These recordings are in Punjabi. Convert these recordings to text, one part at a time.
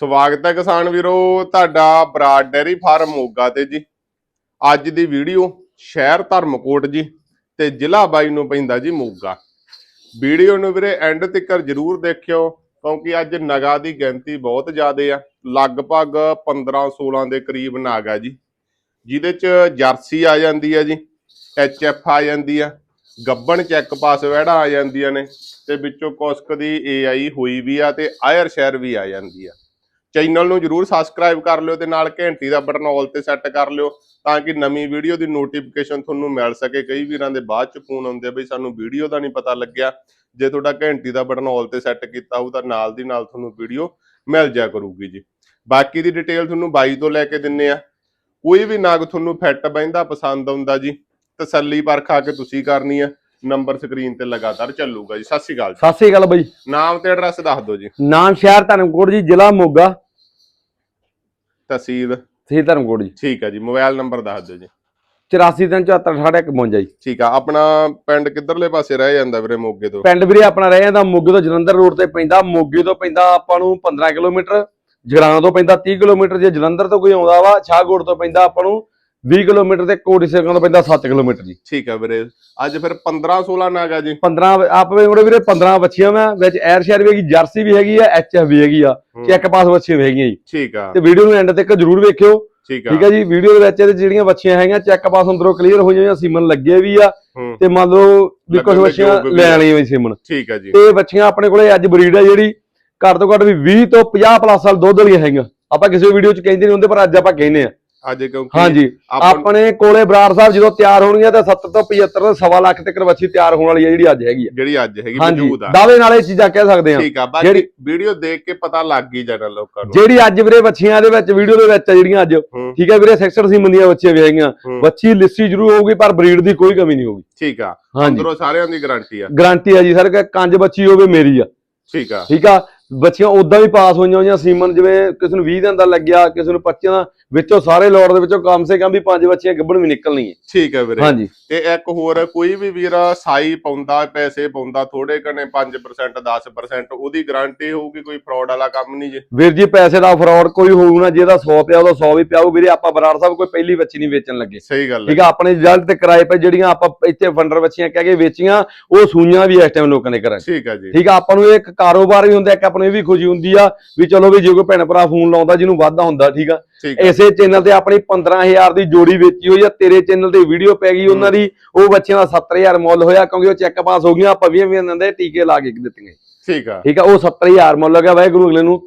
ਸਵਾਗਤ ਹੈ ਕਿਸਾਨ ਵੀਰੋ, ਤੁਹਾਡਾ ਬਰਾਡ ਡੈਰੀ ਫਾਰਮ ਮੋਗਾ ਤੇ ਜੀ। ਅੱਜ ਦੀ ਵੀਡੀਓ ਸ਼ਹਿਰ ਧਰਮਕੋਟ ਜੀ ਤੇ ਜ਼ਿਲ੍ਹਾ ਬਾਈ ਨੂੰ ਪੈਂਦਾ ਜੀ ਮੋਗਾ। ਵੀਡੀਓ ਨੂੰ ਵੀਰੇ ਐਂਡ ਤੱਕ ਜਰੂਰ ਦੇਖਿਓ, ਕਿਉਂਕਿ ਅੱਜ ਨਗਾ ਦੀ ਗਿਣਤੀ ਬਹੁਤ ਜ਼ਿਆਦੇ ਆ। ਲਗਭਗ 15 16 ਦੇ ਕਰੀਬ ਨਾਗ ਆ ਜੀ। ਜਿਹਦੇ ਚ ਜਰਸੀ ਆ ਜਾਂਦੀ ਆ ਜੀ ਐਫ ਆ ਜਾਂਦੀ ਆ, ਗੱਬਣ ਚੈੱਕ ਪਾਸ ਵਹਿੜਾ ਆ ਜਾਂਦੀਆਂ ਨੇ, ਤੇ ਵਿੱਚੋਂ ਕੁਸਕ ਦੀ ਏਆਈ ਹੋਈ ਵੀ ਆ ਤੇ ਆਇਰ ਸ਼ਹਿਰ ਵੀ ਆ ਜਾਂਦੀ ਆ। ਚੈਨਲ ਨੂੰ ਜਰੂਰ ਸਬਸਕ੍ਰਾਈਬ ਕਰ ਲਿਓ ਤੇ ਨਾਲ ਘੰਟੀ ਦਾ ਬਟਨ ਆਲ ਤੇ ਸੈੱਟ ਕਰ ਲਿਓ ਤਾਂ ਕਿ ਨਵੀਂ ਵੀਡੀਓ ਦੀ ਨੋਟੀਫਿਕੇਸ਼ਨ ਤੁਹਾਨੂੰ ਮਿਲ ਸਕੇ। ਕਈ ਵੀਰਾਂ ਦੇ ਬਾਅਦ ਚ ਫੋਨ ਆਉਂਦੇ ਬਈ ਸਾਨੂੰ ਵੀਡੀਓ ਦਾ ਨਹੀਂ ਪਤਾ ਲੱਗਿਆ। ਜੇ ਤੁਹਾਡਾ ਘੰਟੀ ਦਾ ਬਟਨ ਆਲ ਤੇ ਸੈੱਟ ਕੀਤਾ ਹੋਊ ਤਾਂ ਨਾਲ ਦੀ ਨਾਲ ਤੁਹਾਨੂੰ ਵੀਡੀਓ ਮਿਲ ਜਾ ਕਰੂਗੀ ਜੀ। ਬਾਕੀ ਦੀ ਡਿਟੇਲ ਤੁਹਾਨੂੰ ਬਾਈ ਤੋਂ ਲੈ ਕੇ ਦਿੰਨੇ ਆ। ਕੋਈ ਵੀ ਨਾਗ ਤੁਹਾਨੂੰ ਫਿੱਟ ਬੈਂਦਾ ਪਸੰਦ ਆਉਂਦਾ ਜੀ, ਤਸੱਲੀ ਪਰਖ ਆ ਕੇ ਤੁਸੀਂ ਕਰਨੀ ਆ। ਨੰਬਰ ਸਕਰੀਨ ਤੇ ਲਗਾਤਾਰ ਚੱਲੂਗਾ ਜੀ। ਸਤਿ ਸ਼੍ਰੀ ਅਕਾਲ ਜੀ। ਸਤਿ ਸ੍ਰੀ ਅਕਾਲ ਬਾਈ। ਨਾਮ ਤੇ ਐਡਰੈਸ ਦੱਸ ਦਿਓ ਜੀ। ਨਾਮ ਸ਼ਹਿਰ ਧਰਮਕੋਟ ਜੀ ਜ਼ਿਲ੍ਹਾ ਮੋਗਾ। ਤਹਿਸੀਲ। ਤਹਿਸੀਲ ਧਰਮਕੋਟ ਜੀ। ਠੀਕ ਹੈ ਜੀ ਮੋਬਾਈਲ ਨੰਬਰ ਦੱਸ ਦਿਓ ਜੀ। 8437748152 ਜੀ। ਠੀਕ ਆ ਆਪਣਾ ਪਿੰਡ ਕਿੱਧਰਲੇ ਪਾਸੇ ਰਹਿ ਜਾਂਦਾ ਵੀਰੇ ਮੋਗੇ ਤੋਂ? ਪਿੰਡ ਵੀਰੇ ਆਪਣਾ ਰਹਿ ਜਾਂਦਾ ਮੋਗੇ ਤੋਂ ਜਲੰਧਰ ਰੋਡ ਤੇ ਪੈਂਦਾ। ਮੋਗੇ ਤੋਂ ਪੈਂਦਾ ਆਪਾਂ ਨੂੰ 15 ਕਿਲੋਮੀਟਰ ਜਗਰਾਉਂ ਤੋਂ ਪੈਂਦਾ 30 ਕਿਲੋਮੀਟਰ। ਜੇ ਜਲੰਧਰ ਤੋਂ ਕੋਈ ਆਉਂਦਾ ਵਾ ਸ਼ਾਹਕੋਟ ਤੋਂ ਪੈਂਦਾ ਆਪਾਂ ਨੂੰ 20 ਕਿਲੋਮੀਟਰ ਤੇ ਕੋਟੀ ਸਿੰਘਾਂ ਤੋਂ ਪੈਂਦਾ 7 ਕਿਲੋਮੀਟਰ ਜੀ। ਠੀਕ ਆ ਵੀਰੇ। ਅੱਜ ਫਿਰ 15 16 ਨਾਗਾ ਜੀ। 15 ਆਪਣੇ ਕੋਲੇ ਵੀਰੇ 15 ਬੱਚੀਆਂ ਵਾ ਵਿੱਚ ਐਰ ਸ਼ਹਿਰ ਵੀ ਹੈਗੀ ਜਰਸੀ ਵੀ ਹੈਗੀ ਆ ਐਚਐਫ ਵੀ ਹੈਗੀ ਆ। ਚੈੱਕ ਪਾਸ ਬੱਚੀਆਂ ਵੀ ਹੈਗੀਆਂ ਜੀ। ਠੀਕ ਆ। ਤੇ ਵੀਡੀਓ ਨੂੰ ਐਂਡ ਤੱਕ ਜਰੂਰ ਵੇਖਿਓ। ਠੀਕ ਆ। ਹੈ ਜੀ ਵੀਡੀਓ ਦੇ ਵਿੱਚ ਇਹਦੇ ਜਿਹੜੀਆਂ ਬੱਚੀਆਂ ਹੈਗੀਆਂ ਚੈੱਕ ਪਾਸ ਅੰਦਰੋਂ ਕਲੀਅਰ ਹੋ ਜਾਈਆਂ ਸੀਮਨ ਲੱਗੇ ਵੀ ਆ। ਹੂੰ। ਤੇ ਮੰਨ ਲਓ ਵੀ ਕੁਝ ਬੱਚੀਆਂ ਲੈ ਆ। ਆਣੀਆਂ ਵੀ ਸੀਮਨ। ਠੀਕ ਆ ਜੀ। ਤੇ ਬੱਚੀਆਂ ਆਪਣੇ ਕੋਲੇ ਅੱਜ ਬਰੀਡ ਆ ਜਿਹੜੀ ਘੱਟ ਤੋਂ ਘੱਟ ਵੀ 20 ਤੋਂ 50 ਪਲੱਸ ਸਾਲ ਦੁੱਧ ਵਾਲੀਆਂ ਹੈਗੀਆਂ। ਆਪਾਂ ਕਿਸੇ ਵੀਡੀਓ 'ਚ ਕਹਿੰਦੇ ਨਹੀਂ ਹੁੰਦੇ ਪਰ ਅੱਜ ਆਪਾਂ ਕਹਿੰਦੇ ਆ। ਅੱਜ ਕਿਉਂਕਿ ਹਾਂਜੀ। ਆਪਾਂ ਆਪਣੇ ਕੋਲੇ ਬਰਾੜ ਸਾਹਿਬ ਜਦੋਂ ਤਿਆਰ ਹੋਣਗੀਆਂ ਤਾਂ 70 ਤੋਂ 75 ਤੋਂ ਸਵਾ ਲੱਖ ਤੱਕ ਬੱਚੀ ਤਿਆਰ ਹੋਣ ਵਾਲੀ ਆ ਜਿਹੜੀ ਅੱਜ ਹੈਗੀ ਆ। ਜਿਹੜੀ ਅੱਜ ਹੈਗੀ ਮੌਜੂਦ ਆ। ਦਾਅਵੇ ਨਾਲ ਇਹ ਚੀਜ਼ਾਂ ਕਹਿ ਸਕਦੇ ਆ ਠੀਕ ਆ ਬਾਕੀ ਜਿਹੜੀ- ਵੀਡੀਓ ਦੇਖ ਕੇ ਪਤਾ ਲੱਗ ਹੀ ਜਾਣਾ ਲੋਕਾਂ ਨੂੰ। ਜਿਹੜੀ ਅੱਜ ਵੀਰੇ ਬੱਚੀਆਂ ਦੇ ਵਿੱਚ ਵੀਡੀਓ ਦੇ ਵਿੱਚ ਜਿਹੜੀਆਂ ਅੱਜ। ਹੂੰ। ਠੀਕ ਹੈ ਵੀਰੇ ਸੈਕਸ਼ਨ ਸੀ ਮੰਦੀਆਂ ਬੱਚੀਆਂ ਵੀ ਹੈਗੀਆਂ। ਹੂੰ। ਬੱਚੀ ਲਿੱਸੀ ਜ਼ਰੂਰ ਹੋਊਗੀ ਪਰ ਬਰੀਡ ਦੀ ਕੋਈ ਕਮੀ ਨਹੀਂ ਹੋਊਗੀ। ਠੀਕ ਆ। ਅੰਦਰੋਂ ਸਾਰਿਆਂ ਦੀ ਗਾਰੰਟੀ ਆ। ਗਾਰੰਟੀ ਆ ਜੀ ਸਰ ਕਿ ਕੰਜ ਬੱਚੀ ਹੋਵੇ ਮੇਰੀ ਆ। ਠੀਕ ਆ। ਠੀਕ ਆ? ਬੱਚੀਆਂ ਉਦਾਂ ਵੀ ਪਾਸ ਹੋਈਆਂ ਹੋਈਆਂ ਸੀਮਨ ਜਿਵੇਂ ਕਿਸੇ ਨੂੰ 20 ਦਿਨ ਦਾ ਲੱਗਿਆ ਕਿਸੇ ਨੂੰ 25 ਦਾ ਵਿੱਚੋਂ ਸਾਰੇ ਲੋਟ ਦੇ ਵਿੱਚੋਂ ਕਮ ਸੇ ਕਮ ਵੀ ਪੰਜ ਬੱਚੀਆਂ ਗੱਭਣ ਵੀ ਨਿਕਲਣੀਆਂ ਠੀਕ ਆ ਵੀਰੇ। ਹਾਂਜੀ। ਤੇ ਇੱਕ ਹੋਰ ਕੋਈ ਵੀ ਵੀਰ ਸਾਈ ਪਾਉਂਦਾ ਪੈਸੇ ਪਾਉਂਦਾ ਥੋੜੇ ਕਨੇ 5% 10% ਉਹਦੀ ਗਾਰੰਟੀ ਹੋਊਗੀ ਕੋਈ ਫਰਾਡ ਵਾਲਾ ਕੰਮ ਨਹੀਂ ਜੇ? ਵੀਰ ਜੀ ਪੈਸੇ ਦਾ ਫਰਾਡ ਕੋਈ ਹੋਊ ਨਾ ਜਿਹਦਾ 100 ਪਿਆ ਉਹਦਾ 100 ਵੀ ਪਿਆਊ ਵੀਰੇ ਆਪਾਂ ਬਰਾੜ ਸਾਹਿਬ ਕੋਈ ਪਹਿਲੀ ਬੱਚੀ ਨਹੀਂ ਵੇਚਣ ਲੱਗੇ। ਸਹੀ ਗੱਲ ਹੈ। ਠੀਕ ਆ ਆਪਣੇ ਰਿਜ਼ਲਟ ਤੇ ਕਿਰਾਏ ਪਏ ਜਿਹੜੀਆਂ ਆਪਾਂ ਇੱਥੇ ਫੰਡਰ ਬੱਚੀਆਂ ਕਹਿ ਕੇ ਵੇਚੀਆਂ ਉਹ ਸੂਈਆਂ ਵੀ ਇਸ ਟਾਈਮ ਲੋਕਾਂ ਨੇ ਕਰਾਂ ਠੀਕ ਆ ਜੀ। ਠੀਕ ਆ ਆਪਾਂ ਨੂੰ ਇਹ ਇੱਕ ਕਾਰੋਬਾਰ ਵੀ ਹੁੰਦਾ ਇੱਕ ਆਪਾਂ ਨੂੰ ਇਹ ਵੀ ਖੁਸ਼ੀ ਹੁੰਦੀ ਆ ਵੀ ਚਲੋ ਵੀ ਜੇ ਕੋਈ ਭੈਣ ਭਰਾ ਫੋਨ ਲਾਉਂਦਾ ਜਿਹਨੂੰ ਵਾਧਾ ਹੁੰਦਾ ਠੀਕ ਆ ਇਸੇ ਚੈਨਲ ਤੇ ਆਪਣੀ 15000 ਦੀ ਜੋੜੀ ਵੇਚੀ ਹੋਈ ਆ ਤੇਰੇ ਚੈਨਲ ਤੇ ਵੀਡੀਓ ਪੈ ਗਈ ਉਹਨਾਂ ਦੀ ਉਹ ਬੱਚਿਆਂ ਦਾ 70000 ਮੁੱਲ ਹੋਇਆ ਕਿਉਂਕਿ ਉਹ ਚੈੱਕ ਪਾਸ ਹੋ ਗਈਆਂ ਆਪਾਂ 20 20 ਦਿਨ ਦੇ ਟੀਕੇ ਲਾ ਕੇ ਦਿੱਤੀਆਂ। ਠੀਕ ਆ। ਠੀਕ ਆ ਉਹ 70000 ਮੁੱਲ ਗਿਆ ਵਾਹਿਗੁਰੂ ਅਗਲੇ ਨੂੰ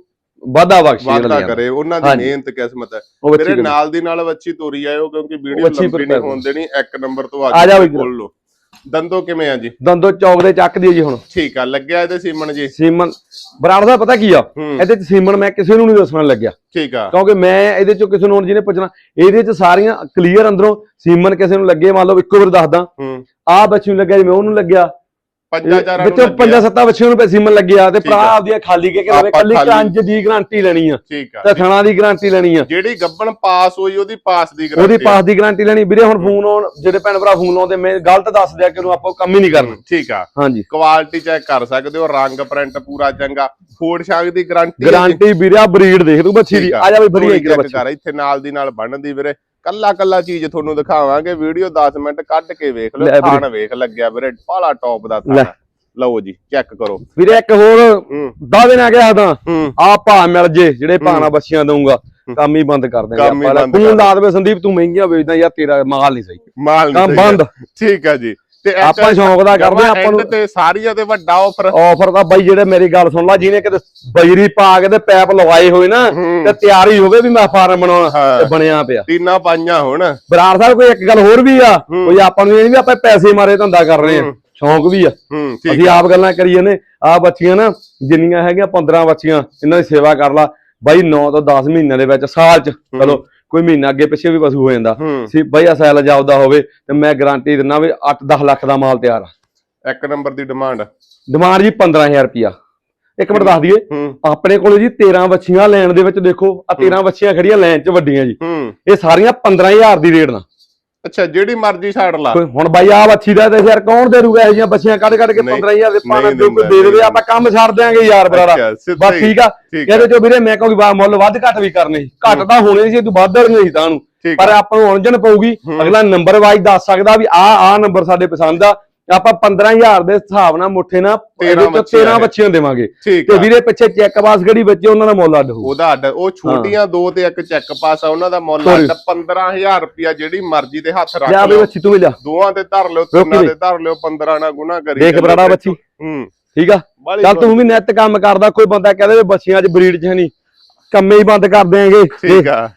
ਵਾਧਾ ਬਖਸ਼ੇ ਵਾਦਾ ਕਰੇ ਉਹਨਾਂ ਦੀ। ਮਿਹਨਤ ਕਿਸਮਤ ਹੈ। ਮੇਰੇ ਨਾਲ ਦੀ ਨਾਲ ਬੱਚੀ ਤੋਰੀ ਆਇਓ ਕਿਉਂਕਿ ਵੀਡੀਓ ਲੰਬੀ ਨਹੀਂ ਹੋਣ ਦੇਣੀ ਇੱਕ ਨੰਬਰ ਤੋਂ ਆ ਜਾ ਕੇ ਬਈ ਖੋਲ ਲਓ। ਦੰਦੋ ਕਿਵੇਂ ਆ ਜੀ? ਦੰਦੋ ਚੌਕ ਦੇ ਚੱਕ ਦੀ ਜੀ ਹੁਣ। ਠੀਕ ਆ ਲੱਗਿਆ ਇਹਦੇ ਸੀਮਨ ਜੀ? ਸੀਮਨ ਬਰਾੜ ਦਾ ਪਤਾ ਕੀ ਆ? ਇਹਦੇ ਚ ਸੀਮਨ ਮੈਂ ਕਿਸੇ ਨੂੰ ਨਹੀਂ ਦੱਸਣ ਲੱਗਿਆ। ਠੀਕ ਆ। ਕਿਉਂਕਿ ਮੈਂ ਇਹਦੇ ਚੋਂ ਕਿਸੇ ਨੂੰ ਜਿਹਨੇ ਪੁੱਛਣਾ ਇਹਦੇ ਚ ਸਾਰੀਆਂ ਕਲੀਅਰ ਅੰਦਰੋਂ ਸੀਮਨ ਕਿਸੇ ਨੂੰ ਲੱਗੇ ਮੰਨ ਲਓ ਇੱਕੋ ਵਾਰ ਦੱਸਦਾ। ਆਹ ਬੱਚੀ ਨੂੰ ਲੱਗਿਆ ਜਿਵੇਂ ਉਹਨੂੰ ਲੱਗਿਆ। ਪੰਜਾਂ ਚਾਰਾਂ ਵਿੱਚੋਂ। ਪੰਜਾਂ ਸੱਤਾਂ ਬੱਚਿਆਂ ਨੂੰ ਸੀਮਨ ਲੱਗਿਆ ਤੇ ਭਰਾ। ਆਪਦੀਆਂ ਖਾਲੀ ਕੇ ਕਿਵੇਂ ਕੱਲੀ ਕੰਜ ਦੀ ਗਾਰੰਟੀ ਲੈਣੀ ਆ। ਠੀਕ ਆ। ਤੇ ਥਣਾ ਦੀ ਗਾਰੰਟੀ ਲੈਣੀ ਆ। ਜਿਹੜੀ ਗੱਬਣ ਪਾਸ ਹੋਈ ਉਹਦੀ ਪਾਸ ਦੀ ਉਹਦੀ ਗਾਰੰਟੀ ਪਾਸ ਦੀ ਗਾਰੰਟੀ ਲੈਣੀ। ਵੀਰੇ ਹੁਣ ਫੋਨ ਆਉਣ ਜਿਹੜੇ ਭੈਣ ਭਰਾ ਫੋਨ ਲਾਉਂਦੇ ਮੈਂ ਗਲਤ ਦੱਸ ਦਿਆ ਕਿ ਉਹਨੂੰ ਆਪਾਂ ਕੰਮ ਹੀ ਨਹੀਂ ਕਰਨਾ। ਠੀਕ ਆ। ਹਾਂਜੀ। ਕੁਆਲਿਟੀ ਚੈੱਕ ਕਰ ਸਕਦੇ ਹੋ ਰੰਗ ਪ੍ਰਿੰਟ ਪੂਰਾ ਚੰਗਾ। ਫੂਡ ਸ਼ਾਂਗ ਦੀ ਗਾਰੰਟੀ ਗਾਰੰਟੀ ਵੀਰੇ ਆ ਬਰੀਡ ਦੇਖ ਤੂੰ ਬੱਚੀ ਦੀ। ਆ। ਜਾ ਬਈ ਫਰੀ ਇੱਕ ਬੱਚੀ। ਇੱਥੇ ਨਾਲ ਦੀ ਨਾਲ ਬਣਦੀ ਵੀਰੇ। ਕੱਲਾ ਕੱਲਾ ਚੀਜ਼ ਤੁਹਾਨੂੰ ਦਿਖਾਵਾਂਗੇ ਵੀਡੀਓ 10 ਮਿੰਟ ਕੱਢ ਕੇ ਵੇਖ ਲਓ। ਥਾਣ ਵੇਖ ਲੱਗਿਆ ਵੀਰੇ ਪਾਲਾ ਟੌਪ ਦਾ। ਥਾਣ ਲਓ ਜੀ ਚੈੱਕ ਕਰੋ। ਵੀਰੇ ਇੱਕ ਹੋਰ ਹੂੰ। ਦਾਅਵੇ ਨਾਲ ਕਿਹਾ ਤਾਂ ਹੂੰ। ਆ ਭਾ ਮਿਲ ਜੇ ਜਿਹੜੇ ਭਾਣਾ ਬੱਚੀਆਂ ਦਊਗਾ ਕੰਮ ਹੀ ਬੰਦ ਕਰ ਹੀ ਆਪਾਂ। ਫੋਨ ਲਾ ਦੇਵੇ ਸੰਦੀਪ ਤੂੰ ਮਹਿੰਗੀਆਂ ਵੇਚਦਾ ਯਾਰ ਤੇਰਾ ਮਾਲ ਨਹੀਂ ਸਹੀ। ਮਾਲ ਨੀ ਕੰਮ ਸਹੀ ਬੰਦ। ਠੀਕ ਆ ਜੀ। ਤੇ ਆਪਾਂ ਸ਼ੌਂਕ ਦਾ ਕਰਦੇ ਆਪਾਂ ਨੂੰ ਤੇ ਸਾਰੀਆਂ ਤੇ ਵੱਡਾ ਆਫਰ ਆਫਰ ਤਾਂ ਬਾਈ ਜਿਹੜੇ ਮੇਰੀ ਗੱਲ ਸੁਣ ਲਾ ਜਿਹਨੇ ਕਿਤੇ ਬਜਰੀ ਪਾ ਕੇ ਤੇ ਪੈਪ ਲਵਾਏ ਹੋਏ ਨਾ। ਤੇ ਤਿਆਰੀ ਹੋਵੇ ਵੀ ਮੈਂ ਫਾਰਮ ਬਣਾਉਣਾ। ਤੇ ਬਣਿਆ ਪਿਆ ਟੀਨਾ ਪਾਈਆਂ ਹੁਣ ਬਰਾੜ ਸਾਹਿਬ ਕੋਈ ਇੱਕ ਗੱਲ ਹੋਰ ਵੀ ਆ। ਕੋਈ ਆਪਾਂ ਨੂੰ ਇਹ ਨਹੀਂ ਵੀ ਆਪਾਂ ਪੈਸੇ ਮਾਰੇ ਧੰਦਾ ਕਰ ਰਹੇ ਆ। ਸ਼ੌਂਕ ਵੀ ਆ ਅਸੀਂ ਆਪ ਗੱਲਾਂ ਕਰੀ ਜਾਂਦੇ ਆ ਬੱਚੀਆਂ ਨਾ ਜਿੰਨੀਆਂ ਹੈਗੀਆਂ 15 ਬੱਚੀਆਂ ਇਹਨਾਂ ਦੀ ਸੇਵਾ ਕਰ ਲਾ ਬਾਈ 9 ਤੋਂ 10 ਮਹੀਨਿਆਂ ਦੇ ਵਿੱਚ ਸਾਲ ਚ ਚਲੋ ਕੋਈ ਮਹੀਨਾ ਅੱਗੇ ਪਿੱਛੇ ਵੀ ਪਸ਼ੂ ਹੋ ਜਾਂਦਾ। ਸੀ ਬਾਈ ਅਸੈਲ ਜਾਉਦਾ ਹੋਵੇ ਤੇ ਮੈਂ ਗਾਰੰਟੀ ਦਿੰਦਾ ਵੀ 8-10 ਲੱਖ ਦਾ ਮਾਲ ਤਿਆਰ ਆ। ਇੱਕ ਨੰਬਰ ਦੀ ਡਿਮਾਂਡ ਡਿਮਾਂਡ ਜੀ 15000 ਰੁਪਿਆ ਇੱਕ ਮਿੰਟ ਦੱਸ ਦਈਏ ਆਪਣੇ ਕੋਲੇ ਜੀ 13 ਬੱਚੀਆਂ ਲੈਣ ਦੇ ਵਿੱਚ ਦੇਖੋ ਆ 13 ਬੱਚੀਆਂ ਖੜੀਆਂ ਲੈਣ 'ਚ ਵੱਡੀਆਂ ਜੀ। ਇਹ ਸਾਰੀਆਂ 15000 ਦੀ ਰੇਟ ਨਾਲ। ਅੱਛਾ ਜਿਹੜੀ ਮਰਜ਼ੀ ਛੱਡ ਲਾ। ਕੋਈ ਹੁਣ ਬਾਈ ਆ ਬੱਚੀ ਦਾ ਤੇ ਯਾਰ ਕੌਣ ਦੇ ਦੂਗਾ ਇਹ ਜਿਹੀਆਂ ਬੱਚੀਆਂ ਕੱਢ ਕੱਢ ਕੇ ਨਹੀਂ, 15000 ਦੇ ਪਾਣਾ ਜੋ ਕੋਈ ਦੇ ਦੇਵੇ ਆਪਾਂ ਕੰਮ ਛੱਡ ਦਿਆਂਗੇ ਯਾਰ ਸਿੱਧਾ ਬਸ ਠੀਕ ਆ। ਇਹਦੇ ਚੋਂ ਵੀਰੇ ਮੈਂ ਕਹੂੰਗੀ ਬਾ ਮੁੱਲ ਵੱਧ ਘੱਟ ਵੀ ਕਰਨੇ ਸੀ। ਘੱਟ ਤਾਂ ਹੋਣੇ ਸੀ ਤੂੰ ਵੱਧ ਨਹੀਂ ਸੀ ਤਾਂ ਨੂੰ। ਪਰ ਆਪਾਂ ਨੂੰ ਉਲਝਣ ਪਊਗੀ। ਅਗਲਾ ਨੰਬਰ ਵਾਈਜ਼ ਦੱਸ ਸਕਦਾ ਵੀ ਆ ਆ ਨੰਬਰ ਸਾਡੇ ਪਸੰਦ ਆ। ਆਪਾਂ 15000 ਦੇ ਹਿਸਾਬ ਨਾਲ ਮੁੱਠੇ ਨਾਲ ਤੇਰਾਂ ਇਹਦੇ ਚੋਂ ਬੱਚੀਆਂ 13 ਨੇ। ਬੱਚੀਆਂ ਦੇਵਾਂਗੇ। ਤੇ ਵੀਰੇ ਪਿੱਛੇ ਚੈੱਕ ਬਾਸ ਗੜੀ ਬੱਚੇ ਉਹਨਾਂ ਦਾ ਮੁੱਲ ਅੱਡ ਹੋਊ। ਉਹਦਾ ਅੱਡ ਉਹ ਛੋਟੀਆਂ ਦੋ ਤੇ ਇੱਕ ਚੈੱਕ ਪਾਸ ਆ ਉਹਨਾਂ ਦਾ ਮੁੱਲ. ਅੱਡ। 15000 ਰੁਪਿਆ ਜਿਹੜੀ ਮਰਜ਼ੀ ਤੇ ਹੱਥ ਰੱਖ ਲਿਆ ਬੱਚੀ ਤੂੰ ਵੀ ਲਿਆ। ਦੋਵਾਂ ਤੇ ਧਰ ਲਿਓ ਤਿੰਨਾਂ। ਤੇ ਧਰ ਲਿਓ 15 ਨਾਲ ਗੁਣਾ ਕਰੀ ਦੇਖ ਬਰਾੜਾ। ਬੱਚੀ। ਹੂੰ। ਠੀਕ ਆ? ਚੱਲ ਤੂੰ ਵੀ ਨਿੱਤ ਕੰਮ ਕਰਦਾ ਕੋਈ ਬੰਦਾ ਕਹਦੇ ਵੀ ਬੱਚੀਆਂ 'ਚ ਬਰੀਡ 'ਚ ਹੈ ਨਹੀਂ ਕੰਮੇ ਹੀ ਬੰਦ ਕਰ ਦੇਾਂਗੇ ਠੀਕ ਆ।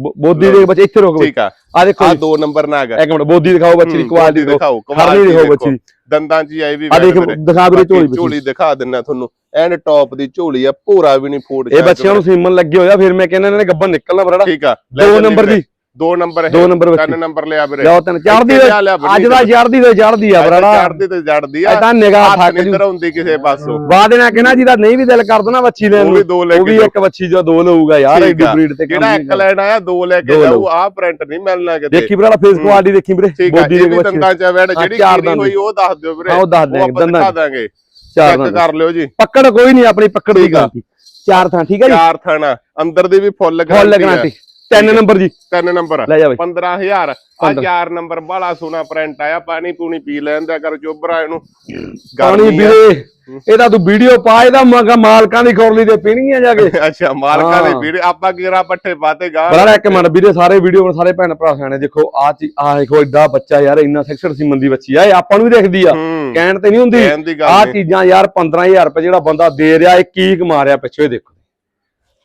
ਬੋਦੀ ਦੇ ਬੱਚੇ ਇੱਥੇ ਰੁਕ ਠੀਕ ਆ। ਆ ਦੇਖੋ ਆ ਜੀ, ਦੋ ਨੰਬਰ ਨਾ ਹੈਗਾ। ਇੱਕ ਮਿੰਟ ਬੋਦੀ ਦਿਖਾਓ ਬੱਚੀ ਦੀ ਕੁਆਲਿਟੀ ਦਿਖਾਓ। quality ਦਿਖਾਓ ਬੱਚੀ। ਦੀ ਦੰਦਾਂ ਹੀ ਆਈ ਵੀ ਆ ਦੇਖ। ਦਿਖਾ ਵੀਰੇ ਝੋਲੀ ਝੋਲੀ ਦਿਖਾ ਦਿੰਨਾ ਤੁਹਾਨੂੰ। ਐਨ ਟੌਪ ਦੀ ਝੋਲੀ ਆ ਭੋਰਾ ਵੀ ਨਹੀਂ ਫੋੜ ਇਹ ਬੱਚਿਆਂ ਨੂੰ ਸੀਮਨ ਲੱਗੇ ਹੋਇਆ ਫਿਰ ਮੈਂ ਕਹਿੰਦਾ ਇਹਨਾਂ ਨੇ ਗੱਬਨ ਨਿਕਲਣਾ ਬਰਾੜਾ ਠੀਕ ਆ ਦੋ ਨੰਬਰ। ਦੀ। ਦੋ ਨੰਬਰ ਹੈ ਦੋ ਨੰਬਰ ਤਿੰਨ ਨੰਬਰ ਲਿਆ ਵੀਰੇ। ਲਿਆਓ ਤੈਨੂੰ ਚੜਦੀ ਅੱਜ ਦਾ ਚੜਦੀ ਤੇ ਚੜਦੀ ਆ ਬਰਾੜਾ। ਚੜਦੀ ਤੇ ਜੜਦੀ ਆ। ਤਾਂ ਨਿਗਾਹ ਥੱਕ ਜੂ। ਧਰਾਉਂਦੀ ਕਿਸੇ ਪਾਸੋਂ। ਬਾਅਦ ਇਹਨਾਂ ਕਹਿਣਾ ਜਿਹਦਾ ਨਹੀਂ ਵੀ ਦਿਲ ਕਰਦਾ ਨਾ ਬੱਚੀ ਲੈਣ ਨੂੰ। ਉਹ ਵੀ। ਇੱਕ ਬੱਚੀ ਜੋ ਦੋ ਲਊਗਾ ਯਾਰ ਐਡੀ ਆ। ਬਰੀਡ ਤੇ ਜਿਹੜਾ ਇੱਕ ਲੈਣ ਆਇਆ ਦੋ ਲੈ ਕੇ ਜਾਊ। ਆਹ ਪ੍ਰਿੰਟ ਨਹੀਂ ਮਿਲਣਾ ਕਿਤੇ। ਦੇਖੀ ਬਰਾੜਾ ਫੇਸ। ਕੁਆਲਿਟੀ ਦੇਖੀ ਵੀਰੇ ਆ ਇਹ ਦੇ ਵੀ ਬੱਚੇ ਦੰਦਾਂ ਚ ਵੈੜ ਜਿਹੜੀ ਦੰਦ ਹੋਈ ਉਹ ਦੱਸ ਦਿਓ ਵੀਰੇ। ਉਹ ਦੱਸ ਦਿਆਂਗੇ ਦੰਦਾਂ ਦਾਂਗੇ ਚਾਰ ਚੈੱਕ ਕਰ ਲਿਓ ਜੀ। ਪਕੜ ਕੋਈ ਨਹੀਂ ਆਪਣੀ ਪਕੜ ਦੀ ਆ। ਗਾਰੰਟੀ ਚਾਰ ਥਾਂ ਠੀਕ ਹੈ ਜੀ? ਚਾਰ ਥਾਣਾ ਅੰਦਰ ਦੀ ਵੀ ਫੁੱਲ ਫੁੱਲ ਗਾਰੰਟੀ। ਗਾਰੰਟੀ ਤਿੰਨ ਨੰਬਰ ਜੀ। ਤਿੰਨ ਨੰਬਰ। ਲੈ ਜਾ ਬਈ। 15000 ਆ ਪੰਦਰਾਂ। ਚਾਰ ਨੰਬਰ ਬਾਲਾ ਸੋਨਾ ਪ੍ਰਿੰਟ ਆਇਆ ਪਾਣੀ ਪੂਣੀ ਪੀ ਲੈਂਦਾ ਕਰ ਚੋਬਰਾ ਇਹਨੂੰ। ਪਾਣੀ ਗਰਮੀ ਆ। ਵੀਰੇ ਇਹਦਾ ਤੂੰ ਵੀਡੀਓ ਪਾ ਇਹਦਾ ਮਗਾ ਮਾਲਕਾਂ ਦੀ ਖੋਰਲੀ ਤੇ ਪੀਣੀਆਂ ਜਾ ਕੇ। ਅੱਛਾ ਮਾਲਕਾਂ ਦੇ ਹਾਂ। ਵੀਰੇ ਆਪਾਂ ਕੀਰਾ ਪੱਠੇ ਪਾਤੇਗਾ ਬੜਾ ਇੱਕ ਮਿੰਟ ਵੀਰੇ ਸਾਰੇ ਵੀਡੀਓ ਸਾਰੇ ਭੈਣ ਭਰਾ ਸਿਆਣੇ ਦੇਖੋ ਆ ਚੀ ਆ ਦੇਖੋ ਏਡਾ ਬੱਚਾ ਯਾਰ ਇੰਨਾ ਸੈਕਸਰ ਸੀ ਮੰਦੀ ਬੱਚੀ। ਆ ਇਹ ਆਪਾਂ ਨੂੰ ਵੀ ਦੇਖਦੀ ਆ। ਹੂੰ। ਕਹਿਣ ਤੇ ਨਹੀਂ ਹੁੰਦੀ। ਕਹਿਣ ਦੀ ਗੱਲ ਆ। ਚੀਜ਼ਾਂ ਯਾਰ 15000 ਰੁਪਏ ਜਿਹੜਾ ਬੰਦਾ ਦੇ ਰਿਹਾ ਇਹ ਕੀ ਕਮਾ ਰਿਹਾ ਪਿੱਛੇ ਦੇਖੋ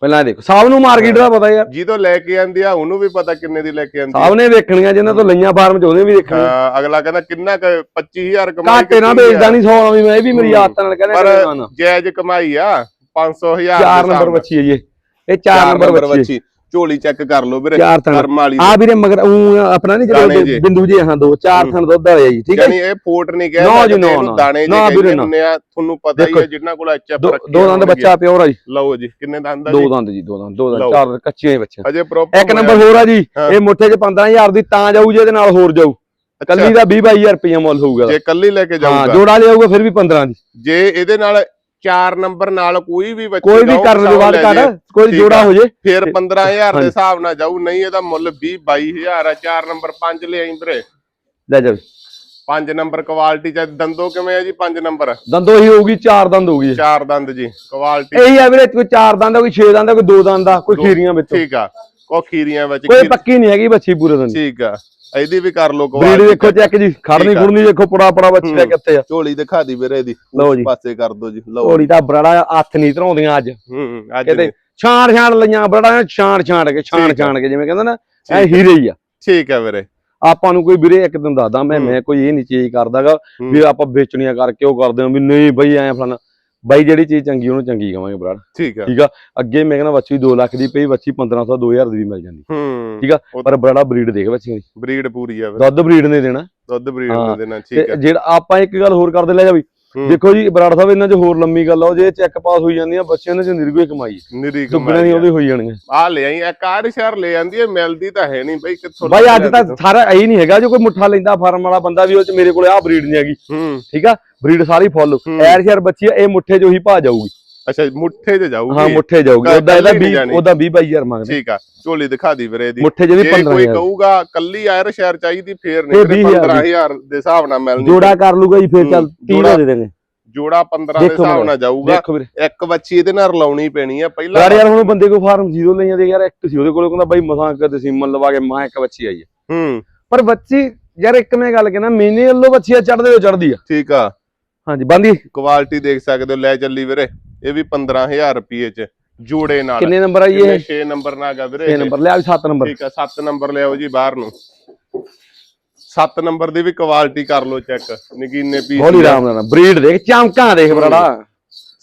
ਪਹਿਲਾਂ ਦੇਖੋ ਸਭ ਨੂੰ ਮਾਰਕੀਟ ਦਾ ਪਤਾ ਯਾਰ ਜਿਹਦੋਂ ਲੈ ਕੇ ਆਂਦੀ ਆ ਉਹਨੂੰ ਵੀ ਪਤਾ ਕਿੰਨੇ ਦੀ ਲੈ ਕੇ ਆਂਦੀ ਆ। ਸਭ ਨੇ ਵੇਖਣੀਆਂ ਜਿਨ੍ਹਾਂ ਤੋਂ ਲਈਆਂ ਫਾਰਮ ਚ ਉਹਨੇ ਵੀ ਦੇਖਣੀਆਂ ਹਾਂ, ਅਗਲਾ ਕਹਿੰਦਾ ਕਿੰਨਾ ਕੁ 25000 ਕਮਾਈ ਘਾਟੇ ਨਾ। ਵੇਚਦਾ ਨਹੀਂ ਸੌ ਵੀ ਮੈਂ ਇਹ ਵੀ ਮੇਰੀ। ਆਦਤ ਨਾਲ ਕਹਿੰਦਾ ਪਰ। ਜਾਇਜ਼ ਕਮਾਈ ਆ 500000 ਚਾਰ ਨੰਬਰ ਬੱਚੀ ਹੈ ਜੀ ਇਹ। ਇਹ ਚਾਰ ਨੰਬਰ ਬੱਚੀ ਹੈ। ਬੱਚੀ ਝੋਲੀ ਚੈੱਕ ਕਰ ਲਓ ਵੀਰੇ ਚਾਰ ਥਣ। ਕਰਮ ਵਾਲੀ ਆ ਵੀਰੇ ਮਗਰ ਆਪਣਾ ਨਹੀਂ ਜਿਹੜੇ। ਬਿੰਦੂ ਜੀ ਹਾਂ ਦੋ ਚਾਰ ਹੂੰ। ਥਣ ਦੁੱਧ ਵਾਲੇ ਜੀ ਠੀਕ ਹੈ ਯਾਨੀ ਇਹ ਫੋਟ ਨਹੀਂ ਕਹਿ ਨਾ ਜੀ, ਸਕਦੇ, ਨਾ, ਇਹਨੂੰ। ਦਾਣੇ ਜੇ ਕਹਿੰਦੇ ਆ ਤੁਹਾਨੂੰ ਪਤਾ ਹੀ ਹੈ ਜਿਨ੍ਹਾਂ ਕੋਲ ਐਚਐਫ ਦੋ ਦੋ ਦੰਦ ਬੱਚਾ ਪਿਓਰ ਆ ਜੀ। ਲਓ ਜੀ ਕਿੰਨੇ ਦੰਦ ਆ ਦੋ ਦੰਦ ਜੀ ਦੋ ਦੰਦ ਦੋ ਦੰਦ। ਚਾਰ ਕੱਚੇ ਹੀ ਬੱਚੇ ਅਜੇ ਪ੍ਰੋਪਰ ਇੱਕ ਨੰਬਰ ਹੋਰ ਆ ਜੀ ਹਾਂ। ਇਹ ਮੁੱਠੇ 'ਚ 15000 ਦੀ ਤਾਂ ਜਾਊ ਜੇ ਇਹਦੇ ਨਾਲ ਹੋਰ ਜਾਊ। ਕੱਲੀ ਦਾ 20 22000 ਰੁਪਏ ਮੁੱਲ ਹੋਊਗਾ ਜੇ ਕੱਲੀ ਲੈ ਕੇ ਹਾਂ ਜਾਊਗਾ। ਜੋੜਾ ਲਿਆਊਗਾ ਫਿਰ ਵੀ 15 ਦੀ। ਜੇ ਇਹਦੇ ਨਾਲ ਚਾਰ ਨੰਬਰ ਨਾਲ ਕੋਈ ਵੀ ਬੱਚੀ ਕੋਈ ਵੀ ਕਰਨ ਦੇ ਬਾਅਦ ਲੈ ਕੱਢ ਕੋਈ ਜੋੜਾ। ਹੋ ਜੇ। ਫਿਰ 15000 ਦੇ। ਹਿਸਾਬ ਨਾਲ ਜਾਊ ਨਹੀਂ ਇਹਦਾ ਮੁੱਲ 20 22000 ਆ ਚਾਰ ਨੰਬਰ 5 ਲਿਆਈ ਵੀਰੇ ਲੈ ਜਾ 5 ਨੰਬਰ ਕੁਆਲਿਟੀ ਚ ਦੰਦੋ ਕਿਵੇਂ ਆ ਜੀ 5 ਨੰਬਰ? ਦੰਦੋ ਹੀ ਹੋਊਗੀ ਚਾਰ ਦੰਦ ਹੋਊਗੀ। ਚਾਰ ਦੰਦ ਜੀ ਕੁਆਲਿਟੀ। ਇਹੀ ਆ ਵੀਰੇ ਕੋਈ ਚਾਰ ਦੰਦ ਕੋਈ 6 ਦੰਦ ਕੋਈ 2 ਦੰਦ ਆ ਕੋਈ ਦੋ- ਖੀਰੀਆਂ ਵਿੱਚ। ਠੀਕ ਆ ਕੋ ਖੀਰੀਆਂ ਵਿੱਚ ਕੋਈ ਪੱਕੀ ਨਹੀਂ ਹੈਗੀ ਬੱਚੀ ਪੂਰੇ ਦਿਨ ਠੀਕ ਆ। ਇਹਦੀ ਵੀ ਕਰ ਲਓ ਬਰੀਡ ਦੇਖੋ ਚੈੱਕ ਜੀ ਖੜਨੀ ਆ। ਖੁੜਨੀ ਦੇਖੋ ਪੜਾ ਪੜਾ ਬੱਚੀ ਦਾ। ਕਿੱਥੇ ਆ ਝੋਲੀ ਦਿਖਾ ਦੀ ਵੀਰੇ ਇਹਦੀ ਲਓ ਜੀ। ਪਾਸੇ ਕਰ ਦੋ ਜੀ ਲਓ ਘੋੜੀ ਤਾਂ ਬੜਾ ਹੱਥ ਨਹੀਂ ਧਰਾਉਂਦੀਆਂ ਅੱਜ ਹੂੰ ਅੱਜ ਕਿਤੇ। ਛਾਣ ਛਾਣ ਲਈਆਂ ਬੜਾ ਛਾਣ ਛਾਣ ਕੇ ਛਾਣ ਆ। ਛਾਣ ਕੇ ਜਿਵੇਂ ਕਹਿੰਦਾ ਨਾ ਐ ਆ। ਹੀਰੇ ਹੀ ਆ ਠੀਕ ਆ ਵੀਰੇ ਆਪਾਂ ਨੂੰ ਕੋਈ ਵੀਰੇ ਇੱਕ ਦਿਨ ਦੱਸਦਾ ਮੈਂ। ਮੈਂ ਕੋਈ ਇਹ ਨਹੀਂ ਚੀਜ਼ ਕਰਦਾਗਾ। ਵੀ ਆਪਾਂ ਵੇਚਣੀਆਂ ਕਰਕੇ ਉਹ ਕਰਦੇ ਹਾਂ ਵੀ ਨਹੀਂ ਬਈ ਐ ਫਲਾਣਾ ਬਾਈ ਜਿਹੜੀ ਚੀਜ਼ ਚੰਗੀ ਉਹਨੂੰ ਚੰਗੀ ਕਵਾਂਗੇ ਬਰਾੜ। ਠੀਕ ਆ। ਠੀਕ ਆ? ਅੱਗੇ ਮੈਂ ਕਹਿੰਦਾ ਬੱਚੀ 2 ਲੱਖ ਦੀ ਪਈ ਬੱਚੀ 1500 2000 ਦੀ ਵੀ ਮਿਲ ਜਾਂਦੀ। ਹੂੰ। ਠੀਕ ਆ? ਪਰ ਬੜਾ ਬਰੀਡ ਦੇਖ ਬੱਚੀਆਂ ਦੀ। ਬਰੀਡ ਪੂਰੀ ਆ ਵੀਰੇ ਦੁੱਧ ਬਰੀਡ ਨੇ ਦੇਣਾ। ਦੁੱਧ ਬਰੀਡ। ਨੂੰ ਦੇਣਾ ਠੀਕ ਆ। ਜਿਹੜਾ ਆਪਾਂ ਇੱਕ ਗੱਲ ਹੋਰ ਕਰਦੇ ਲੈ ਜਾ ਹੂੰ। ਦੇਖੋ ਜੀ ਬਰਾੜ ਸਾਹਿਬ ਇਹਨਾਂ 'ਚ ਹੋਰ ਲੰਮੀ ਗੱਲ ਆ ਜੇ ਚੈੱਕ ਪਾਸ ਹੋਈ ਜਾਂਦੀਆਂ ਬੱਚਿਆਂ ਨੇ ਚ ਨਿਰਗੁਏ ਕਮਾਈ ਨਿਰੀ ਦੁੱਗਣਾ ਦੀ ਉਹਦੀ ਹੋਈ ਜਾਣੀਆਂ ਆ ਲੈ ਆਈ ਇੱਕ ਆਰ ਸ਼ਹਿਰ ਲੈ ਆਂਦੀ ਹੈ ਮਿਲਦੀ ਤਾਂ ਹੈ ਨਹੀਂ ਬਈ ਕਿੱਥੋਂ ਬਾਈ ਅੱਜ ਤੱਕ ਸਾਰਾ ਇਹੀ ਨਹੀਂ ਹੈਗਾ ਜੋ ਕੋਈ ਮੁੱਠਾ ਲੈਂਦਾ ਫਾਰਮ ਵਾਲਾ ਬੰਦਾ ਵੀ ਉਹ ਚ ਮੇਰੇ ਕੋਲੇ ਆਹ ਬਰੀਡ ਨਹੀਂ ਹੈਗੀ। ਠੀਕ ਆ? ਬਰੀਡ ਸਾਰੀ ਫੁੱਲ। ਐਰ ਸ਼ਹਿਰ ਬੱਚੀ ਆ ਇਹ ਮੁੱਠੇ ਜੋ ਹੀ ਭਾ ਜਾਊਗੀ। ਅੱਛਾ ਮੁੱਠੇ 'ਚ ਜਾਊਗੀ। ਹਾਂ ਮੁੱਠੇ ਜਾਊਗੀ। ਉਹਦਾ ਇਹਦਾ ਨਹੀਂ 20 ਜਾਣੀ। ਉਹਦਾ 20 22000 ਮੰਗਦੇ। ਠੀਕ ਆ ਝੋਲੀ ਦਿਖਾ ਦੀ ਵੀਰੇ ਦੀ ਮੁੱਠੇ ਜਿਹਦੀ ਜੇ ਕੋਈ 15000 ਕਹੂਗਾ ਕੱਲੀ ਆਇਰ ਸ਼ਹਿਰ ਚਾਹੀਦੀ ਫੇਰ ਨਹੀਂ ਵੀਹ ਹਜ਼ਾਰ 15000 ਦੇ। ਹਿਸਾਬ ਨਾਲ ਮਿਲਣੀ। ਜੋੜਾ ਕਰ ਲੂਗਾ ਜੀ ਫਿਰ ਚੱਲ ਹੂੰ, 30 ਜੋੜਾ- ਦਾ ਦੇਣਗੇ। ਜੋੜਾ 15 ਦੇ ਹਿਸਾਬ ਨਾਲ ਜਾਊਗਾ। ਇੱਕ ਬੱਚੀ ਇਹਦੇ ਨਾਲ ਰਲਾਉਣੀ ਪੈਣੀ ਆ ਪਹਿਲਾਂ ਯਾਰ ਯਾਰ ਹੁਣ ਬੰਦੇ ਕੋ ਫਾਰਮ ਜ਼ੀਰੋ ਲਈ ਜਾਂਦੇ ਯਾਰ ਇੱਕ ਸੀ ਉਹਦੇ ਕੋਲ ਕਹਿੰਦਾ ਬਾਈ ਮਸਾਂ ਕਦੇ ਸੀਮਨ ਲਵਾ ਕੇ ਮਾਂ ਇੱਕ ਬੱਚੀ ਆਈ ਹੈ ਹੂੰ। ਪਰ ਬੱਚੀ ਯਾਰ ਇੱਕ ਮੈਂ ਗੱਲ ਕਹਿੰਦਾ ਮੀਨੇ ਵੱਲੋਂ ਬੱਚੀ ਆ ਚੜਦੇ ਹੋ ਚੜਦੀ ਆ। ਠੀਕ ਆ। ਹਾਂਜੀ ਬੰਦੀ ਕੁਆਲਿਟੀ ਦੇਖ ਸਕਦੇ ਹੋ ਲੈ ਚੱਲੀ ਵੀਰੇ। ਇਹ ਵੀ 15000 ਰੁਪਏ 'ਚ ਜੋੜੇ ਨਾਲ। ਕਿੰਨੇ ਨੰਬਰ ਆਈ ਇਹ? 6 ਨੰਬਰ ਨਾਲ ਗਾ ਵੀਰੇ 6 ਇਹ। ਨੰਬਰ ਲਿਆ ਵੀ 7 ਨੰਬਰ। ਠੀਕ ਆ 7 ਨੰਬਰ ਲਿਆਓ ਜੀ ਬਾਹਰ ਨੂੰ। 7 ਨੰਬਰ ਦੀ ਵੀ ਕੁਆਲਿਟੀ ਕਰ ਲਓ ਚੈੱਕ ਨਗੀਨੇ ਪੀਸ ਹੌਲੀ ਰਾਮ ਨਾਲ ਬਰੀਡ ਦੇਖ ਚਮਕਾਂ ਦੇਖ ਬਰਾੜਾ।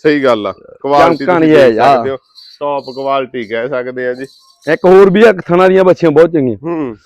ਸਹੀ ਗੱਲ ਆ ਕੁਆਲਿਟੀ ਚਮਕਣ ਹੀ ਹੈ ਯਾਰ। ਟੌਪ ਕੁਆਲਿਟੀ ਕਹਿ ਸਕਦੇ ਆ ਜੀ। ਇੱਕ ਹੋਰ ਵੀ ਆ ਥਣਾ ਦੀਆਂ ਬੱਚੀਆਂ ਬਹੁਤ ਚੰਗੀਆਂ। ਹੂੰ।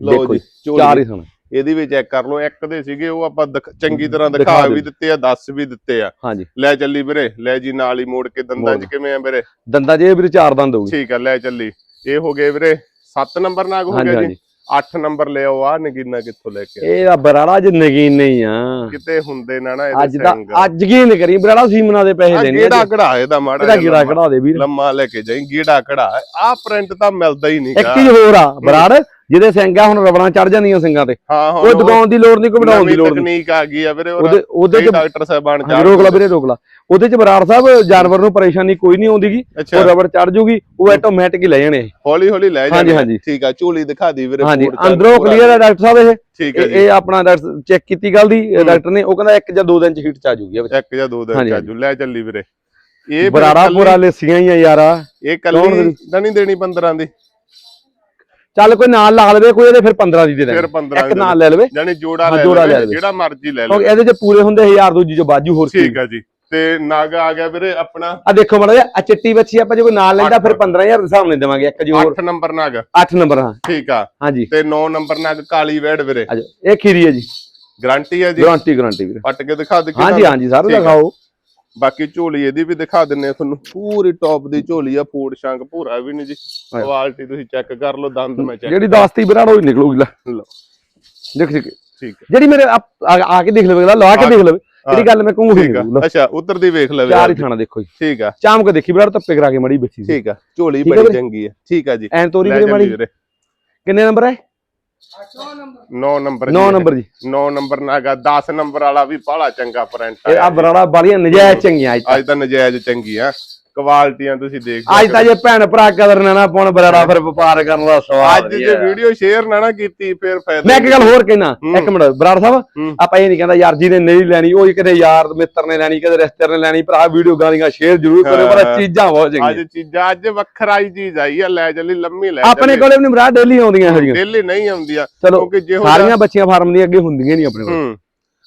ਲਓ ਜੀ ਚਾਰ ਹੀ ਥਣ ਇਹਦੀ ਵੀ ਚੈੱਕ ਕਰ ਲਓ ਇੱਕ ਦੇ ਸੀਗੇ ਉਹ ਆਪਾਂ ਚੰਗੀ ਤਰ੍ਹਾਂ ਦਿਖਾ। ਵੀ ਦਿੱਤੇ ਆ ਦੱਸ ਵੀ ਦਿੱਤੇ ਆ। ਹਾਂਜੀ। ਲੈ ਚੱਲੀ ਵੀਰੇ ਲੈ ਜੀ ਨਾਲ ਹੀ ਮੋੜ ਕੇ ਦੰਦਾਂ 'ਚ। ਕਿਵੇਂ ਆ ਵੀਰੇ? ਦੰਦਾਂ ਜੇ ਵੀਰੇ ਚਾਰ ਦੰਦ ਹੋਊਗੀ ਠੀਕ ਆ ਲੈ ਚੱਲੀ। ਇਹ ਹੋ ਗਏ ਵੀਰੇ 7 ਨੰਬਰ ਨਾਗ ਹੋ ਗਿਆ ਜੀ? ਹਾਂਜੀ। 8 ਨੰਬਰ ਲਿਆਓ ਆ ਨਗੀਨਾ ਕਿੱਥੋਂ ਲੈ ਕੇ? ਇਹ ਤਾਂ ਬਰਾੜਾ ਜ ਨਗੀਨ ਨਹੀਂ ਆ। ਕਿਤੇ ਹੁੰਦੇ ਨਾ ਨਾ ਅੱਜ ਦਾ ਅੱਜ ਕੀ ਨਹੀਂ ਕਰੀ? ਬਰਾੜਾ ਸੀਮਨਾ ਦੇ ਪੈਸੇ ਦੇਣੇ ਗੀੜਾ ਕਢਾ ਇਹਦਾ ਮਾੜਾ ਇਹਦਾ ਲੰਮਾ- ਕਢਾ ਦੇ ਵੀਰ। ਲੰਮਾ ਲੈ ਕੇ ਜਾਈ ਗੀੜਾ ਕਢਾ। ਆ ਪ੍ਰਿੰਟ ਤਾਂ ਮਿਲਦਾ ਹੀ ਨਹੀਂ ਇੱਕ ਚੀਜ਼ ਹੋਰ ਆ ਬਰਾੜ। ਜਿਹਦੇ ਸਿੰਘ ਆ ਹੁਣ ਰਬੜਾਂ ਚੜ ਜਾਂਦੀਆਂ ਸਿੰਘਾਂ ਤੇ। ਹਾਂ ਉਹ ਦਬਾਉਣ ਦੀ ਲੋੜ ਨਹੀਂ ਕੋਈ ਬਣਾਉਣ ਦੀ ਲੋੜ ਨਹੀਂ। ਤਕਨੀਕ ਆ ਗਈ ਆ ਵੀਰੇ ਉਹ ਉਹਦੇ ਉਹਦੇ ਚ ਡਾਕਟਰ ਸਾਹਿਬਾਨ ਹਾਂਜੀ, ਰੋਕ ਲਾ ਵੀਰੇ ਰੋਕ ਲਾ। ਉਹਦੇ ਚ ਬਰਾੜ ਸਾਹਿਬ ਜਾਨਵਰ ਨੂੰ ਪਰੇਸ਼ਾਨੀ ਕੋਈ ਨਹੀਂ ਆਉਂਦੀਗੀ ਉਹ ਰਬੜ ਚੜ ਜੂਗੀ ਉਹ ਆਟੋਮੈਟਿਕ ਹੀ ਲੈ ਜਾਣੇ। ਹੌਲੀ ਹੌਲੀ ਲੈ ਜਾਣਾ। ਹਾਂਜੀ। ਠੀਕ ਆ ਝੋਲੀ ਦਿਖਾ ਦੀ ਵੀਰੇ ਹਾਂਜੀ ਅੰਦਰੋਂ। ਕਲੀਅਰ ਹੈ ਡਾਕਟਰ ਸਾਹਿਬ ਇਹ। ਠੀਕ ਹੈ ਇਹ ਜੀ। ਆਪਣਾ ਡਾਕਟਰ ਚੈੱਕ ਕੀਤੀ ਗੱਲ ਦੀ ਡਾਕਟਰ ਨੇ ਉਹ ਕਹਿੰਦਾ ਇੱਕ ਜਾਂ ਦੋ ਦਿਨ ਚ ਹੀਟ ਚ ਆ ਜੂਗੀ ਇੱਕ ਜਾਂ ਦੋ ਦਿਨ ਹਾਂਜੀ, ਚਾਜੂ ਲੈ ਚੱਲੀ ਵੀਰੇ। ਇਹ ਬਰਾੜਾ ਪੂਰਾ ਲਿਸੀਆਂ ਹੀ ਆ ਯਾਰਾ ਇਹ ਕੱਲੀ? ਤਾਂ ਨਹੀਂ ਦੇਣੀ 15 ਦੀ। ਚੱਲ ਕੋਈ ਨਾਲ ਲਾ ਲਵੇ ਕੋਈ ਇਹਦੇ ਫਿਰ 15 ਦੀ ਦੇ ਫਿਰ 15 ਇੱਕ ਨਾਲ ਲੈ ਲਵੇ। ਜਾਨੀ ਜੋੜਾ ਲੈ ਜੋੜਾ ਲਵੇ। ਜਿਹੜਾ ਮਰਜ਼ੀ ਲੈ ਲਵੇ। ਇਹਦੇ ਚ ਪੂਰੇ ਹੁੰਦੇ 1000 ਦੂਜੀ ਚ ਬਾਜੂ ਹੋਰ ਠੀਕ ਆ ਜੀ। ਤੇ ਨਗ ਆ ਗਿਆ ਵੀਰੇ ਆਪਣਾ। ਆ ਦੇਖੋ ਮੜਾ ਆ ਚਿੱਟੀ ਬੱਚੀ ਆਪਾਂ ਜੇ ਕੋਈ ਨਾਲ ਲੈਂਦਾ ਫਿਰ ਅੱਠ। 15000 ਦੇ ਹਿਸਾਬ ਨਾਲ ਦੇਵਾਂਗੇ ਇੱਕ ਜੀ ਹੋਰ। 8 ਨੰਬਰ ਨਗ। 8 ਨੰਬਰ ਹਾਂ। ਠੀਕ ਆ। ਹਾਂਜੀ। ਤੇ 9 ਨੰਬਰ ਨਗ ਕਾਲੀ ਵੈੜ ਵੀਰੇ। ਇਹ ਖੀਰੀ ਹੈ ਜੀ। ਗਾਰੰਟੀ ਹੈ ਜੀ। ਗਾਰੰਟੀ ਗਾਰੰਟੀ ਵੀਰੇ। ਪੱਟ ਕੇ ਦਿਖਾ ਦੇ ਹਾਂਜੀ ਹਾਂਜੀ ਸਾਰੇ। ਦਿਖਾਓ। ਬਾਕੀ ਝੋਲੀ ਇਹਦੀ ਵੀ ਦਿਖਾ ਦਿੰਨੇ ਆ ਤੁਹਾਨੂੰ। ਪੂਰੀ ਟੌਪ ਦੀ ਝੋਲੀ ਆ ਫੂਡ ਸ਼ੰਕ ਭੂਰਾ ਵੀ ਨਹੀਂ ਜੀ। ਕੁਆਲਿਟੀ ਤੁਸੀਂ ਚੈੱਕ ਕਰ ਲਓ ਦੰਦ ਮੈਂ ਚੈੱਕ ਜਿਹੜੀ ਦਾਸਤੀ ਬਰਾੜ ਹੋਈ ਨਿਕਲੂਗੀ ਲੈ। ਲਓ। ਦੇਖ ਦੇਖ ਠੀਕ ਜਿਹੜੀ ਮੇਰੇ ਆ ਕੇ ਦੇਖ ਲਵੇ ਅਗਲਾ ਲਾ ਕੇ ਦੇਖ ਲਵੇ ਜਿਹੜੀ ਗੱਲ ਮੈਂ ਕਹੂੰ ਹੋਈ ਠੀਕ ਆ। ਨਿਕਲੂ ਅੱਛਾ ਉੱਤਰ ਦੀ ਵੇਖ ਲਵੇ ਚਾਰ ਹੀ। ਥਾਣਾ ਦੇਖੋ ਜੀ। ਠੀਕ ਆ। ਚਾਮ ਕੇ ਦੇਖੀ ਬਰਾੜ ਧੱਪੇ ਕਰਾ ਕੇ ਮੜੀ ਬੱਚੀ ਸੀ। ਠੀਕ ਆ। ਝੋਲੀ ਬੜੀ? ਚੰਗੀ ਆ। ਠੀਕ ਆ ਜੀ। ਐਂ ਤੋਰੀ ਵੀਰੇ ਮਾੜੀ। ਕਿੰਨੇ ਨੰਬਰ ਹੈ? 9 ਨੰਬਰ। 9 ਨੰਬਰ ਜੀ। 9 ਨੰਬਰ ਨਾਗਾ 10 ਨੰਬਰ ਵਾਲਾ ਵੀ ਬਾਹਲਾ ਚੰਗਾ ਪ੍ਰਿੰਟ ਇਹ ਆ ਬਰਾੜਾ ਬਾਲੀਆਂ ਨਜਾਇਜ਼ ਚੰਗੀਆਂ ਅੱਜ ਅੱਜ ਤਾਂ ਨਜਾਇਜ਼ ਚੰਗੀ ਆ ਕੁਆਲਿਟੀਆਂ ਤੁਸੀਂ ਦੇਖ ਅੱਜ ਤਾਂ ਜੇ ਭੈਣ ਭਰਾ ਕਦਰ ਨਾ ਨਾ ਪਾਉਣ ਬਰਾੜਾ ਫਿਰ ਵਪਾਰ ਕਰਨ ਦਾ ਸਵਾਲ ਅੱਜ ਜੇ ਵੀਡੀਓ ਸ਼ੇਅਰ ਨਾ ਨਾ ਕੀਤੀ ਫਿਰ ਫਾਇਦਾ ਮੈਂ ਇੱਕ ਗੱਲ ਹੋਰ ਕਹਿਣਾ। ਇੱਕ ਮਿੰਟ ਬਰਾੜ ਸਾਹਿਬ। ਆਪਾਂ ਇਹ ਨਹੀਂ ਕਹਿੰਦਾ ਯਾਰ ਜੀ ਨੇ ਨਹੀਂ ਲੈਣੀ ਉਹ ਕਦੇ ਯਾਰ ਮਿੱਤਰ ਨੇ ਲੈਣੀ ਕਦੇ ਰਿਸ਼ਤੇਦਾਰ ਨੇ ਲੈਣੀ ਭਰਾ ਵੀਡੀਓ ਗਾਲੀਆਂ ਸ਼ੇਅਰ ਜ਼ਰੂਰ ਕਰਿਓ ਪਰ। ਚੀਜ਼ਾਂ ਬਹੁਤ ਅੱਜ ਚੰਗੀਆਂ ਚੀਜ਼ਾਂ ਅੱਜ ਵੱਖਰਾ ਹੀ ਚੀਜ਼ ਆਈ ਆ ਲੈ ਚੱਲੀ ਲੰਮੀ ਲੈ ਆਪਣੇ ਕੋਲੇ ਵੀ ਬਰਾੜ ਡੇਲੀ ਆਉਂਦੀਆਂ ਹੈਗੀਆਂ ਡੇਲੀ ਨਹੀਂ ਆਉਂਦੀਆਂ ਚਲੋ ਕਿਉਂਕਿ ਜਿਹੋ ਸਾਰੀਆਂ ਬੱਚੀਆਂ ਫਾਰਮ ਦੀਆਂ ਅੱਗੇ ਹੁੰਦੀਆਂ ਨਹੀਂ ਆਪਣੇ ਕੋਲ।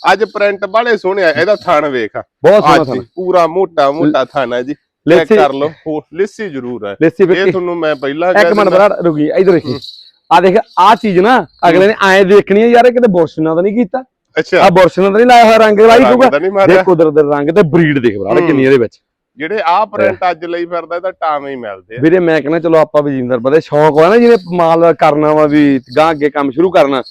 ਅੱਜ ਪ੍ਰਿੰਟ ਬਾਲੇ ਸੋਹਣੇ ਆ ਇਹਦਾ ਥਣ ਵੇਖ। ਬਹੁਤ ਸੋਹਣਾ ਅੱਜ ਥਾਣਾ। ਪੂਰਾ ਮੋਟਾ ਮੋਟਾ ਥਣ ਹੈ ਜੀ। ਚੈੱਕ ਲੈਸੀ ਕਰ ਲਓ ਲਿੱਸੀ ਜ਼ਰੂਰ ਹੈ। ਲੈਸੀ ਇਹ ਤੁਹਾਨੂੰ ਮੈਂ ਪਹਿਲਾਂ ਇੱਕ ਮਿੰਟ ਬਰਾੜ ਰੁਕੀ ਇਧਰ ਦੇਖੀ ਆ ਦੇਖ ਆ ਚੀਜ਼ ਨਾ ਅਗਲੇ ਨੇ ਐ ਦੇਖਣੀ ਹੈ ਯਾਰ ਇਹ ਕਿਤੇ ਬੋਰਸ਼ਨਾ ਤਾਂ ਨਹੀਂ ਕੀਤਾ। ਅੱਛਾ। ਆ ਬੋਰਸ਼ਨਾ ਤਾਂ ਨਹੀਂ ਲਾਇਆ ਹੋਇਆ ਰੰਗ ਲਾਈ ਮਾਰਿਆ। ਦੇਖ ਕੁਦਰਤ ਦੇ ਰੰਗ ਤੇ ਬਰੀਡ ਦੇਖ ਬਰਾੜ ਹੂੰ। ਕਿੰਨੀ ਇਹਦੇ ਵਿੱਚ। ਜਿਹੜੇ ਆ ਪ੍ਰਿੰਟ ਅੱਜ ਲਈ ਫਿਰਦਾ ਇਹਦਾ ਟਾਵੇਂ ਹੀ ਮਿਲਦੇ ਆ। ਵੀਰੇ ਮੈਂ ਕਹਿੰਦਾ ਚਲੋ ਆਪਾਂ ਵੀ ਜਿੰਦਰ ਬਦੇ ਸ਼ੌਕ ਹੋਇਆ ਨਾ ਜਿਹਨੇ ਮਾਲ ਕਰਨਾ ਵਾ ਵੀ ਗਾਂ ਅੱਗੇ ਕੰਮ ਸ਼ੁਰੂ ਕਰਨਾ।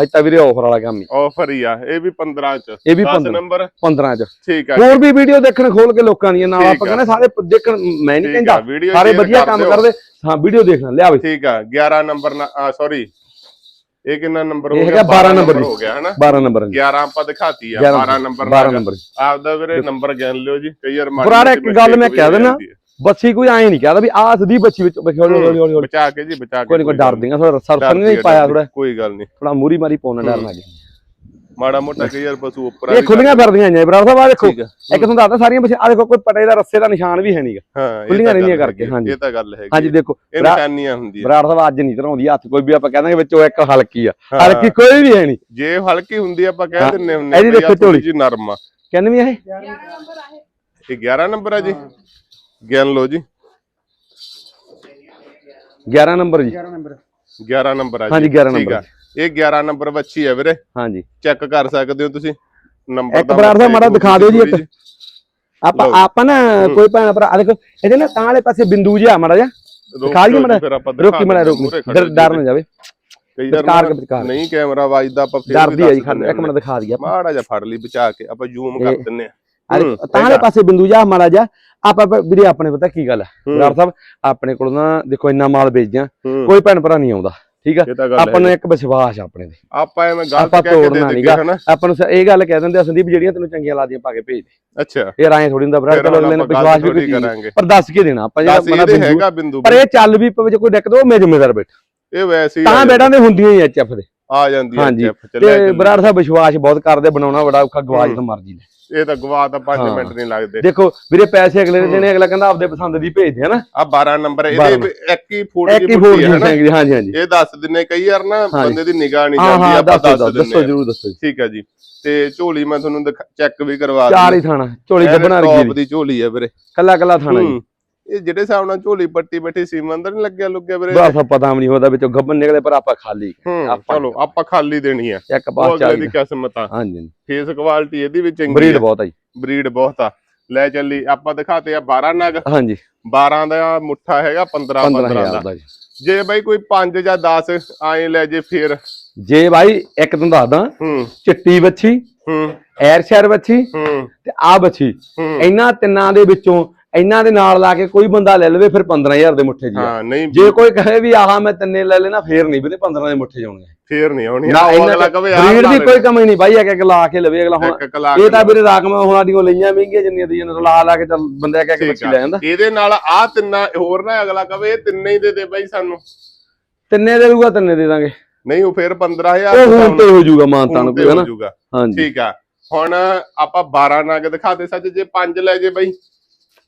ਅੱਜ ਤਾਂ ਵੀਰੇ ਆਫਰ ਵਾਲਾ ਕੰਮ ਹੀ। ਆਫਰ ਹੀ ਆ ਇਹ ਵੀ 15 ਚ। ਇਹ ਵੀ 10 15 ਨੰਬਰ। 15 ਚ। ਠੀਕ ਆ ਹੋਰ ਵੀ ਵੀਡੀਓ ਦੇਖਣ ਖੋਲ ਕੇ ਲੋਕਾਂ ਦੀਆਂ ਨਾਲ ਆਪਾਂ। ਕਹਿੰਦੇ ਸਾਰੇ ਦੇਖਣ ਮੈਂ ਨਹੀਂ ਕਹਿੰਦਾ ਸਾਰੇ ਵਧੀਆ ਕੰਮ ਕਰਦੇ। ਹਾਂ ਵੀਡੀਓ ਦੇਖਣਾ ਲਿਆ ਬਈ। ਠੀਕ ਆ 11 ਨੰਬਰ ਸੌਰੀ ਇਹ ਕਿੰਨਾ ਨੰਬਰ ਹੋ ਇਹ ਗਿਆ? ਹੈਗਾ 12 ਨੰਬਰ ਹੋ ਗਿਆ ਹਨਾ? 12 ਨੰਬਰ 11 ਆਪਾਂ ਦਿਖਾਤੀ ਆ 11 12 ਨੰਬਰ 12 ਨੰਬਰ ਆਪਦਾ ਵੀਰੇ ਨੰਬਰ ਗਿਣ ਲਿਓ ਜੀ। ਕਈ ਵਾਰ ਮਾੜੀ ਬਰਾੜ ਇੱਕ ਗੱਲ ਮੈਂ ਕਹਿ ਦੇਣਾ। ਬੱਚੀ ਕੋਈ ਐ ਨਹੀਂ ਕਹਦਾ ਵੀ ਆਹ ਸਦੀ ਬੱਚੀ ਵਿੱਚ ਬਚਾ ਕੇ ਜੀ ਬਚਾ ਕੇ ਕੋਈ ਕੋਈ ਡਰ ਦੇਗਾ ਥੋੜਾ ਡਰਦੀ ਨਹੀਂ ਆ, ਪਾਇਆ। ਥੋੜਾ ਕੋਈ ਗੱਲ ਨਹੀਂ। ਥੋੜਾ ਮੂਰੀ ਮਾਰੀ ਪਾਉਣਾ ਡਰ ਲੱਗ ਗਿਆ ਮਾੜਾ ਮੋਟਾ ਕਈ ਵਾਰ ਪਸ਼ੂ ਉੱਪਰ ਇਹ ਖੁੱਲੀਆਂ ਫਿਰਦੀਆਂ ਆਈਆਂ ਬਰਾੜ ਸਾਹਿਬ ਆ ਦੇਖੋ ਆ ਇੱਕ ਤੁਹਾਨੂੰ ਦੱਸਦਾ ਸਾਰੀਆਂ ਬੱਚੇ ਆ ਦੇਖੋ ਕੋਈ ਪਟੇ ਦਾ ਰੱਸੇ ਦਾ ਨਿਸ਼ਾਨ ਵੀ ਹੈ ਨਹੀਂਗਾ। ਹਾਂ ਇਹ ਖੁੱਲੀਆਂ ਰਹਿੰਦੀਆਂ ਕਰਕੇ, ਹਾਂਜੀ। ਇਹ ਤਾਂ ਗੱਲ ਹੈਗੀ ਹਾਂਜੀ ਦੇਖੋ ਇਹ ਨਿਸ਼ਾਨੀਆਂ ਹੁੰਦੀਆਂ। ਬਰਾੜ ਸਾਹਿਬ ਅੱਜ ਨਹੀਂ ਧਰਾਉਂਦੀ ਹੱਥ ਕੋਈ ਵੀ ਆਪਾਂ ਕਹਿੰਦਾਂਗੇ ਵਿੱਚੋਂ ਇੱਕ ਹਲਕੀ ਆ। ਹਲਕੀ ਕੋਈ ਵੀ ਹੈ ਨਹੀਂ। ਜੇ ਹਲਕੀ ਹੁੰਦੀ ਆਪਾਂ। ਕਹਿ ਦਿੰਨੇ ਹੁੰਨੇ ਆਹ ਦੇਖੋ ਝੋਲੀ। ਜਿਹੀ ਨਰਮ ਆ। ਕਹਿੰਦੇ ਵੀ ਇਹ? ਇਹ 11 ਨੰਬਰ ਆ ਜੀ। ਗਿਣ ਲਓ ਜੀ। 11 ਨੰਬਰ ਜੀ। 11 ਨੰਬਰ। ਆ ਜੀ। ਹਾਂਜੀ, 11 ਠੀਕ ਆ। ਇਹ 11 ਨੰਬਰ ਬੱਚੀ ਆ ਵੀਰੇ। ਹਾਂਜੀ। ਚੈੱਕ ਕਰ ਸਕਦੇ ਹੋ ਤੁਸੀਂ। ਨੰਬਰ ਇੱਕ ਬਰਾੜ ਸਾਹਿਬ ਮਾੜਾ ਦਿਖਾ ਦਿਓ ਜੀ ਇੱਕ। ਆਪਾਂ। ਆਪਾਂ ਨਾ ਕੋਈ ਭੈਣ ਭਰਾ ਆ ਦੇਖੋ ਇਹਦੇ ਨਾ ਤਾਂ ਵਾਲੇ ਪਾਸੇ ਬਿੰਦੂ ਜਿਹਾ ਮਾੜਾ ਜਿਹਾ। ਦਿਖਾ ਲਈਏ ਮਾੜਾ? ਰੋਕੀ ਮਾੜਾ ਰੋਕੀ। ਡਰ ਨਾ ਜਾਵੇ। ਨਹੀਂ ਕੈਮਰਾ ਵੱਜਦਾ ਆਪਾਂ ਫਿਰ ਡਰਦੀ ਹੈ ਜੀ ਦਿੰਦੇ ਇੱਕ ਮਿੰਟ ਦਿਖਾ ਦਈਏ ਆਪਾਂ। ਮਾੜਾ ਜਿਹਾ ਫੜ ਲਈ ਬਚਾ ਕੇ ਆਪਾਂ ਜ਼ੂਮ ਕਰ ਦਿੰਨੇ ਆ ਆ ਹੂੰ, ਤਾਂ ਵਾਲੇ। ਪਾਸੇ ਬਿੰਦੂ ਜਿਹਾ ਮਾੜਾ ਜਿਹਾ। ਆਪਾਂ ਵੀਰੇ ਆਪਣੇ ਪਤਾ ਕੀ ਗੱਲ ਹੈ ਹੂੰ, ਬਰਾੜ ਸਾਹਿਬ ਆਪਣੇ ਕੋਲ ਨਾ ਦੇਖੋ ਇੰਨਾ ਮਾਲ ਵੇਚਦੇ ਆ ਹੂੰ, ਕੋਈ ਭੈਣ ਭਰਾ ਨਹੀਂ ਆਉਂਦਾ। ਠੀਕ ਆ? ਆਪਾਂ ਨੂੰ ਇੱਕ ਵਿਸ਼ਵਾਸ ਆਪਣੇ ਤੇ। ਆਪਾਂ ਐਵੇਂ ਗਲਤ ਕਹਿ ਕੇ ਦੇ। ਦਿੱਗੇ ਹਨਾ? ਆਪਾਂ ਨੂੰ ਇਹ ਗੱਲ ਕਹਿ ਦਿੰਦੇ ਆ ਸੰਦੀਪ ਜਿਹੜੀਆਂ ਤੈਨੂੰ ਚੰਗੀਆਂ ਲੱਗਦੀਆਂ ਪਾ ਕੇ ਭੇਜ ਦੇ। ਅੱਛਾ। ਇਹ ਰਾਏ ਥੋੜੀ ਹੁੰਦਾ ਫਿਰ ਚਲੋ ਅਗਲੇ ਨੇ ਵਿਸ਼ਵਾਸ ਵੀ ਕੋਈ ਪਰ ਦੱਸ ਕੇ ਦੇਣਾ ਆਪਾਂ ਜਿਹੜਾ ਮਨਾ ਹੈਗਾ ਬਿੰਦੂ ਪਰ ਇਹ ਚੱਲ ਵੀ ਪਵੇ ਜੇ ਕੋਈ ਡਿੱਕਦਾ ਉਹ ਮੈਂ ਜ਼ਿੰਮੇਦਾਰ ਬੈਠ। ਇਹ ਵੈਸੇ ਹੀ ਤਾਂ ਬੇਟਾਂ ਦੇ ਹੁੰਦੀਆਂ ਹੀ ਐਚਐਫ ਦੇ। ਆ ਜਾਂਦੀ ਚੈਪ, ਚੱਲਿਆ ਤੇ ਚੱਲੀ। ਬਰਾੜ ਸਾਹਿਬ ਵਿਸ਼ਵਾਸ ਬਹੁਤ ਕਰਦੇ ਬਣਾਉਣਾ ਬੜਾ ਔਖਾ ਗਵਾਜ। ਤਾਂ ਮਰਜ਼ੀ ਲੈ ਇਹ ਤਾਂ ਗਵਾ ਤਾਂ 5 ਹਾਂ। ਮਿੰਟ ਨਹੀਂ ਲੱਗਦੇ। ਦੇਖੋ ਵੀਰੇ ਪੈਸੇ ਅਗਲੇ ਨੇ ਦੇਣੇ ਅਗਲਾ ਕਹਿੰਦਾ ਆਪਦੇ ਪਸੰਦ ਦੀ ਭੇਜਦੇ ਹਨਾ ਆ 12 ਨੰਬਰ ਇਹਦੇ ਇੱਕ ਹੀ ਫੁੱਟ ਦੀ ਹੈ ਹਾਂਜੀ ਹਾਂਜੀ। ਇਹ ਦੱਸ ਦਿੰਨੇ ਕਈ ਵਾਰ ਨਾ। ਬੰਦੇ ਦੀ ਨਿਗਾਹ ਨਹੀਂ ਜਾਂਦੀ ਆਪਾਂ ਦੱਸੋ ਦੱਸ ਦੱਸੋ ਦਿੰਨੇ ਆ। ਜਰੂਰ ਦੱਸੋ ਠੀਕ ਹੈ ਜੀ। ਤੇ ਝੋਲੀ ਮੈਂ ਤੁਹਾਨੂੰ ਚੈੱਕ ਵੀ ਕਰਵਾ ਚਾਰ ਦਿੰਦਾ ਹੀ ਥਾਣਾ ਝੋਲੀ ਗੱਬਣਾ ਰਗੀ ਦੀ ਝੋਲੀ ਹੈ ਵੀਰੇ। ਕੱਲਾ ਕੱਲਾ ਥਾਣਾ ਜੀ। ਇਹ ਜਿਹੜੇ ਹਿਸਾਬ ਨਾਲ ਝੋਲੀ ਪੱਟੀ ਬੈਠੀ ਸੀਮਨ ਤਾਂ ਨਹੀਂ ਲੱਗਿਆ ਲੁੱਗਿਆ ਵੀਰੇ? ਬਸ ਪਤਾ ਨਹੀਂ ਹੁੰਦਾ ਵਿੱਚੋਂ ਗੱਬਨ ਨਿਕਲੇ ਪਰ ਆਪਾਂ ਖਾਲੀ। ਆਪਾਂ- ਚਲੋ ਆਪਾਂ ਖਾਲੀ ਦੇਣੀ ਆ। ਇੱਕ ਅਗਲੇ ਚਾਲੀ ਦੀ ਕਿਸਮਤ। ਆ ਹਾਂਜੀ। ਫੇਸ ਕੁਆਲਿਟੀ ਇਹਦੀ ਵੀ ਚੰਗੀ ਬਰੀਡ ਬਹੁਤ ਆ ਜੀ। ਬਰੀਡ ਬਹੁਤ ਆ। ਲੈ ਚੱਲੀ ਆਪਾਂ ਦਿਖਾਤੇ ਆ 12 ਨਗ। ਹਾਂਜੀ। 12 ਦਾ ਮੁੱਠਾ ਹੈਗਾ 15 15 ਦਾ 15000 ਦਾ। ਜੀ। ਬਾਈ ਕੋਈ 5 ਜਾਂ 10 ਆਏ ਲੈ ਜੇ ਫੇਰ। ਜੇ ਬਾਈ ਇੱਕ ਤੁਹਾਨੂੰ ਦੱਸਦਾ ਚਿੱਟੀ ਬੱਚੀ ਹੂੰ। ਐਰ ਸ਼ਹਿਰ ਬੱਚੀ ਹੂੰ। ਤੇ ਆ ਬੱਚੀ ਇਹਨਾਂ ਤਿੰਨਾਂ ਦੇ ਵਿੱਚੋਂ ਇਹਨਾਂ ਦੇ ਨਾਲ ਲਾ ਕੇ ਕੋਈ ਬੰਦਾ ਲੈ ਲਵੇ ਫਿਰ 15000 ਦੇ ਮੁੱਠੇ ਜੀ ਆ। ਹਾਂ ਨਹੀਂ ਜੇ ਕੋਈ ਕਹੇ ਵੀ ਆਹ ਮੈਂ ਤਿੰਨੇ ਲੈ ਲੈਣਾ ਫੇਰ ਨਹੀਂ ਵੀਰੇ 15 ਦੇ ਮੁੱਠੇ ਜਾਣਗੇ ਫੇਰ ਨਹੀਂ ਆਉਣੀ ਨਾ ਆਹ ਅਗਲਾ ਕਵੇ ਆਹ ਬਰੀਡ ਦੀ। ਕੋਈ ਕਮੀ ਨਹੀਂ ਬਾਈ ਇੱਕ ਇੱਕ ਲਾ ਕੇ ਲਵੇ ਅਗਲਾ ਹੁਣ ਇਹ ਕੇ ਤਾਂ ਵੀਰੇ ਰਾਕਮ ਹੁਣ ਸਾਡੀਆਂ ਲਈਆਂ ਮਹਿੰਗੀਆਂ ਜਿੰਨੀਆਂ ਦੀਆਂ ਨੇ ਲਾ ਲਾ ਕੇ ਚੱਲ ਬੰਦੇ ਇੱਕ ਠੀਕ ਬੱਚੀ। ਲੈ ਜਾਂਦਾ ਇਹਦੇ ਨਾਲ ਆ ਤਿੰਨਾਂ ਹੋਰ ਨਾ ਅਗਲਾ ਕਵੇ ਇਹ ਤਿੰਨੇ ਹੀ ਦੇ ਦੇ ਬਾਈ ਸਾਨੂੰ। ਤਿੰਨੇ ਦੇ ਦੂਗਾ ਤਿੰਨੇ ਦੇ ਦਾਂਗੇ। ਨਹੀਂ ਉਹ ਫੇਰ 15000 ਉਹ ਹੁਣ ਤੇ ਹੋ ਜਾਊਗਾ ਮਾਨਤਾਨ ਹੁਣ ਤੇ ਕੋਈ ਜਾਊਗਾ। ਹਾਂਜੀ। ਠੀਕ ਆ। ਹੁਣ ਆਪਾਂ 12 ਨਗ ਦਿਖਾ ਦੇ ਸੱਚ ਜੇ 5 ਲੈ ਜੇ ਬਾਈ।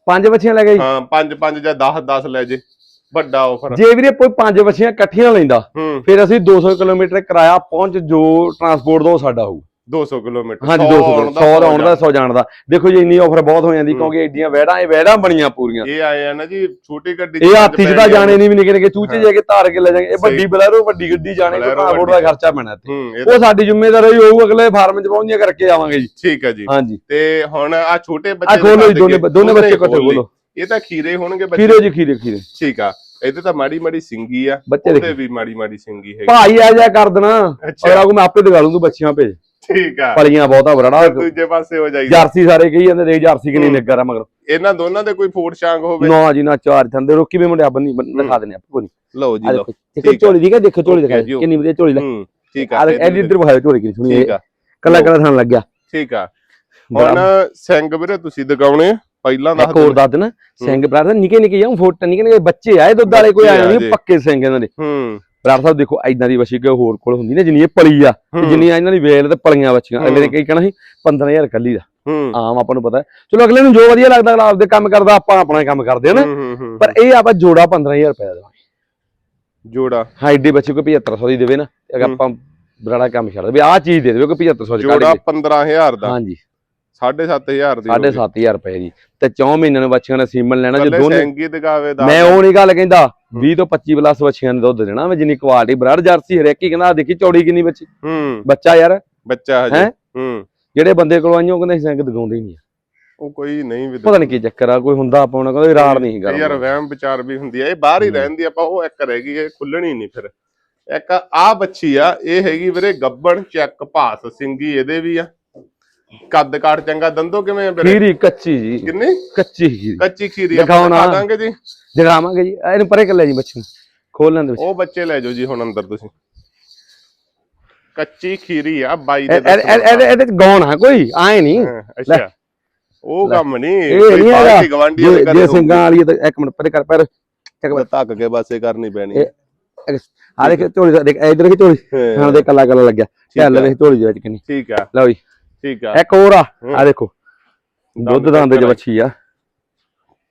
ਪੰਜ ਬੱਚੀਆਂ ਲੈ ਗਈ ਹਾਂ 5 5 ਜਾਂ 10 10 ਲੈ ਜੇ। ਵੱਡਾ ਆਫਰ ਜੇ ਵੀਰੇ ਕੋਈ ਪੰਜ ਬੱਚੀਆਂ ਇਕੱਠੀਆਂ ਲੈਂਦਾ ਫਿਰ ਅਸੀਂ 200 ਕਿਲੋਮੀਟਰ ਕਿਰਾਇਆ ਪਹੁੰਚ ਜੋ ਟਰਾਂਸਪੋਰਟ ਦਾ ਉਹ ਸਾਡਾ ਹੋਊ। 200 ਕਿਲੋਮੀਟਰ। ਹਾਂਜੀ 200 100 ਦਾ ਆਉਣ ਦਾ 100 ਜਾਣ ਦਾ। ਦੇਖੋ ਜੀ ਇੰਨੀ ਆਫਰ ਬਹੁਤ ਹੋ ਜਾਂਦੀ ਕਿਉਂਕਿ ਐਡੀਆਂ ਵਹਿੜਾਂ ਇਹ ਵਹਿੜਾਂ ਬਣੀਆਂ ਪੂਰੀਆਂ। ਇਹ ਆਏ ਆ ਨਾ ਜੀ ਛੋਟੀ ਗੱਡੀ ਇਹ ਹਾਥੀ ਪੈ ਜਾਣੇ ਨਹੀਂ ਵੀ ਨਿਕਲ ਕੇ ਚੂਚੇ ਜੇ ਕੇ ਧਾਰ ਕੇ ਲੈ ਜਾਣਗੇ। ਇਹ ਵੱਡੀ। ਬਲੈਰੋ ਵੱਡੀ ਗੱਡੀ ਜਾਣੇ ਕਿ ਟਰਾਂਸਪੋਰਟ ਦਾ। ਖਰਚਾ ਪੈਣਾ ਇੱਥੇ। ਉਹ ਸਾਡੀ ਜ਼ਿੰਮੇਵਾਰੀ ਹੋਊ ਅਗਲੇ ਫਾਰਮ ਚ ਪਹੁੰਚੀਆਂ ਕਰਕੇ ਆਵਾਂਗੇ ਜੀ। ਠੀਕ ਹੈ ਜੀ। ਹਾਂਜੀ। ਤੇ ਹੁਣ ਆ ਛੋਟੇ ਆ ਬੱਚੇ ਖੋਲੋ ਜੀ ਦੋਨੇ। ਦੋਨੇ ਬੱਚੇ ਇਕੱਠੇ। ਖੋਲੋ ਇਹ ਤਾਂ ਖੀਰੇ ਹੋਣਗੇ ਬੱਚੇ। ਖੀਰੇ ਜੀ ਖੀਰੇ ਖੀਰੇ। ਠੀਕ ਆ। ਇਹਦੇ ਤਾਂ ਮਾੜੀ ਮਾੜੀ ਸਿੰਗੀ ਆ। ਉਹਦੇ ਵੀ ਮਾੜੀ ਮਾੜੀ ਸਿੰਗੀ ਹੈ ਭਾਈ ਆ ਜਾ ਕਰ ਦੇਣਾ। ਔਰ ਆਗੂ ਮੈਂ ਆਪੇ ਦਿਖਾ ਲੂੰ ਤੂੰ ਬੱਚੀਆਂ ਭੇਜ। ਠੀਕ ਆ। ਪਲੀਆਂ ਬਹੁਤਾ ਬਰੜਾ ਦੂਜੇ ਪਾਸੇ ਹੋ ਜਾਈਦਾ। ਜਰਸੀ ਸਾਰੇ ਕਹੀ ਜਾਂਦੇ ਦੇਖ ਜਰਸੀ ਕਿ ਨਹੀਂ ਹੂੰ। ਲੱਗਾ ਰਾ ਮਗਰ। ਇਹਨਾਂ ਦੋਨਾਂ ਦੇ ਕੋਈ ਫੋਟ ਸ਼ਾਂਗ ਹੋਵੇ? ਨਾ ਜੀ ਨਾ ਚਾਰ ਥੰਦੇ। ਰੋਕੀ ਵੀ ਮੁੰਡਿਆ ਬੰਨੀ ਦਿਖਾ ਦਿੰਦੇ ਆਪਾਂ ਕੋਈ ਨਹੀਂ ਲਓ ਆ ਜੀ ਲਓ। ਦੇਖੋ ਆ। ਝੋਲੀ ਦੀ ਕਾ ਦੇਖੋ ਝੋਲੀ ਦਿਖਾ। ਕਿੰਨੀ ਵਧੀਆ ਝੋਲੀ ਲੈ ਠੀਕ ਆ। ਆ ਐਡੀ ਇੱਧਰ ਵਿਖਾਓ ਝੋਲੀ ਕਿੰਨੀ ਸੋਹਣੀ ਠੀਕ ਆ। ਕੱਲਾ ਕੱਲਾ ਥਾਂ ਲੱਗਿਆ। ਠੀਕ ਆ। ਹੁਣ ਸਿੰਘ ਵੀਰੇ ਤੁਸੀਂ ਦਿਖਾਉਣੇ ਆ। ਪਹਿਲਾਂ ਇੱਕ ਹੋਰ ਦੱਸ ਦੇਣਾ। ਸਿੰਘ ਬਰਾਦਰ ਨਿੱਕੇ ਨਿੱਕੇ ਜਾਂ ਫੋਟ ਨਿੱਕੇ ਨਿੱਕੇ ਬੱਚੇ ਆਏ ਦੁੱਧ ਵਾਲੇ ਕੋਈ ਆਏ ਆ ਨਹੀਂ। ਪੱਕੇ ਸਿੰਘ ਇਹਨਾਂ ਦੇ। ਹੂੰ। ਬਰਾਦਰ ਸਾਹਿਬ ਦੇਖੋ ਐਦਾਂ ਦੀ ਵਸ਼ੀ ਕੋਈ ਹੋਰ ਕੋਲ ਹੁੰਦੀ ਨਾ? ਜਿੰਨੀ ਇਹ ਪਲੀ ਆ ਜਿੰਨੀ ਇਹਨਾਂ ਦੀ ਵੇਲ ਤੇ ਪਲੀਆਂ ਬੱਚੀਆਂ ਅਗਲੇ ਨੇ ਕਹਿਣਾ ਸੀ? 15000 ਕੱਲੀ ਦਾ। ਆਮ ਆਪਾਂ ਨੂੰ ਪਤਾ। ਚਲੋ ਅਗਲੇ ਨੂੰ ਜੋ ਵਧੀਆ ਲੱਗਦਾ ਅਗਲਾ ਆਪਦੇ ਕੰਮ ਕਰਦਾ ਆਪਾਂ ਆਪਣਾ ਕੰਮ ਕਰਦੇ ਹਾਂ ਨਾ। ਪਰ ਇਹ ਆਪਾਂ ਜੋੜਾ 15000 ਰੁਪਏ ਦਾ ਦੇਵਾਂਗੇ। ਜੋੜਾ। ਹਾਂ ਏਡੇ ਬੱਚੇ ਕੋਈ 7500 ਦੀ ਦੇਵੇ ਨਾ। ਅਗਰ। ਆਪਾਂ ਬਰਾੜਾ ਕੰਮ ਛੱਡ ਦੇ ਵੀ ਆਹ ਚੀਜ਼ ਦੇ ਦੇਵੇ ਕੋਈ 7500 ਦੀ ਜੋੜਾ ਕੇ। 15000 ਦਾ। ਹਾਂਜੀ। 7500 ਦੀ ਸਾਢੇ ਸੱਤ ਹਜ਼ਾਰ ਰੁਪਏ ਦੀ। ਤੇ 4 ਮਹੀਨਿਆਂ ਨੂੰ ਬੱਚਿਆਂ ਨੇ ਸੀਮਨ ਲੈਣਾ ਜੇ ਦੋਨੇ ਸੈਂਗੀ ਦਿਖਾਵੇ ਦਾ ਮੈਂ ਉਹ ਨਹੀਂ ਗੱਲ ਕਹਿੰਦਾ 20 ਤੋਂ 25 ਪਲੱਸ ਬੱਚਿਆਂ ਨੇ ਦੁੱਧ ਦੇਣਾ ਮੈਂ ਜਿੰਨੀ ਕੁਆਲਿਟੀ ਬਰਾੜ ਜਰਸੀ ਹਰੇਕ ਹੀ ਕਹਿੰਦਾ ਦੇਖੀ ਚੌੜੀ ਕਿੰਨੀ ਬੱਚੀ। ਹੂੰ। ਬੱਚਾ ਯਾਰ। ਬੱਚਾ ਹਜੇ। ਹੈਂ? ਹੂੰ। ਜਿਹੜੇ ਬੰਦੇ ਕੋਲ ਆਈਆਂ ਉਹ ਕਹਿੰਦੇ ਸਿੰਘ ਦਿਖਾਉਂਦੇ ਹੀ ਨਹੀਂ। ਉਹ ਕੋਈ ਨਹੀਂ ਵੀ ਪਤਾ ਨਹੀਂ ਕੀ ਚੱਕਰ ਆ ਕੋਈ ਹੁੰਦਾ ਆਪਾਂ ਉਹਨਾਂ ਕਹਿੰਦਾ ਰਾੜ ਨਹੀਂ ਕਈ ਯਾਰ ਵਹਿਮ ਵਿਚਾਰ ਵੀ ਹੁੰਦੀ ਆ ਇਹ ਬਾਹਰ ਹੀ। ਰਹਿੰਦੀ ਆਪਾਂ ਉਹ ਇੱਕ ਰਹਿ ਗਈ ਇਹ ਖੁੱਲਣੀ ਨਹੀਂ ਫਿਰ। ਇੱਕ ਆ ਬੱਚੀ ਆ ਇਹ ਹੈਗੀ ਵੀਰੇ ਗੱਬਣ ਚੈੱਕ ਭਾਸ ਸਿੰਗੀ ਇਹਦੇ ਵੀ ਆ। ਕੱਦ ਕਾਠ ਚੰਗਾ ਦੰਦੋ ਕਿਵੇਂ ਆ ਵੀਰੇ ਖੀਰੀ ਕੱਚੀ ਜੀ। ਕਿੰਨੀ? ਕੱਚੀ ਖੀਰੀ। ਕੱਚੀ ਖੀਰੀ ਦਿਖਾਓ ਆਪਾਂ ਨਾ। ਦਿਖਾ ਦਾਂਗੇ ਜੀ। ਜਗਾਵਾਂਗੇ ਜੀ। ਇਹਨੂੰ ਪਰੇ ਕਰ ਲੈ ਜੀ ਬੱਚੇ ਨੂੰ। ਖੋਲ ਲੈਂਦੇ ਬੱਚੇ ਉਹ ਬੱਚੇ ਲੈ ਜਾਓ ਜੀ ਹੁਣ ਅੰਦਰ ਤੁਸੀਂ। ਕੱਚੀ ਖੀਰੀ ਆ ਬਾਈ ਇਹ- ਦੇ ਇਹ- ਇਹ- ਇਹਦੇ ਇਹਦੇ ਚ ਗੌਣ ਆ ਕੋਈ? ਆਏ ਨਹੀਂ ਹਾਂ, ਅੱਛਾ। ਉਹ। ਕੰਮ ਨਹੀਂ ਇਹ ਨਹੀਂ ਹੈਗਾ। ਗਵਾਂਢੀ ਜੇ ਦੇ ਜੇ ਘਰੇ ਸਿੰਘਾਂ ਵਾਲੀ ਹੈ ਤਾਂ ਇੱਕ ਮਿੰਟ ਪਰੇ ਕਰ ਪਰ ਹੋਊਗਾ। ਧੱਕ ਕੇ ਬਸ ਇਹ ਕਰਨੀ ਪੈਣੀ ਹੈ। ਆ ਦੇਖ ਝੋਲੀ ਦਾ ਦੇਖ ਇਧਰ ਦੇਖ ਝੋਲੀ। ਹਾਂ, ਹਾਂ ਦੇ ਕੱਲਾ ਕੱਲਾ ਲੱਗਿਆ। ਚੱਲ ਆ। ਵੇਖ ਝੋਲੀ ਦੇ ਵਿੱਚ ਕਿੰਨੀ। ਠੀਕ ਆ। ਲਓ ਜੀ। ਠੀਕ ਆ। ਇੱਕ ਹੋਰ ਆ। ਆ ਦੇਖੋ ਦੁੱਧ ਦੰਦ ਦੰਦ ਚ ਚੱਕਰ ਆ।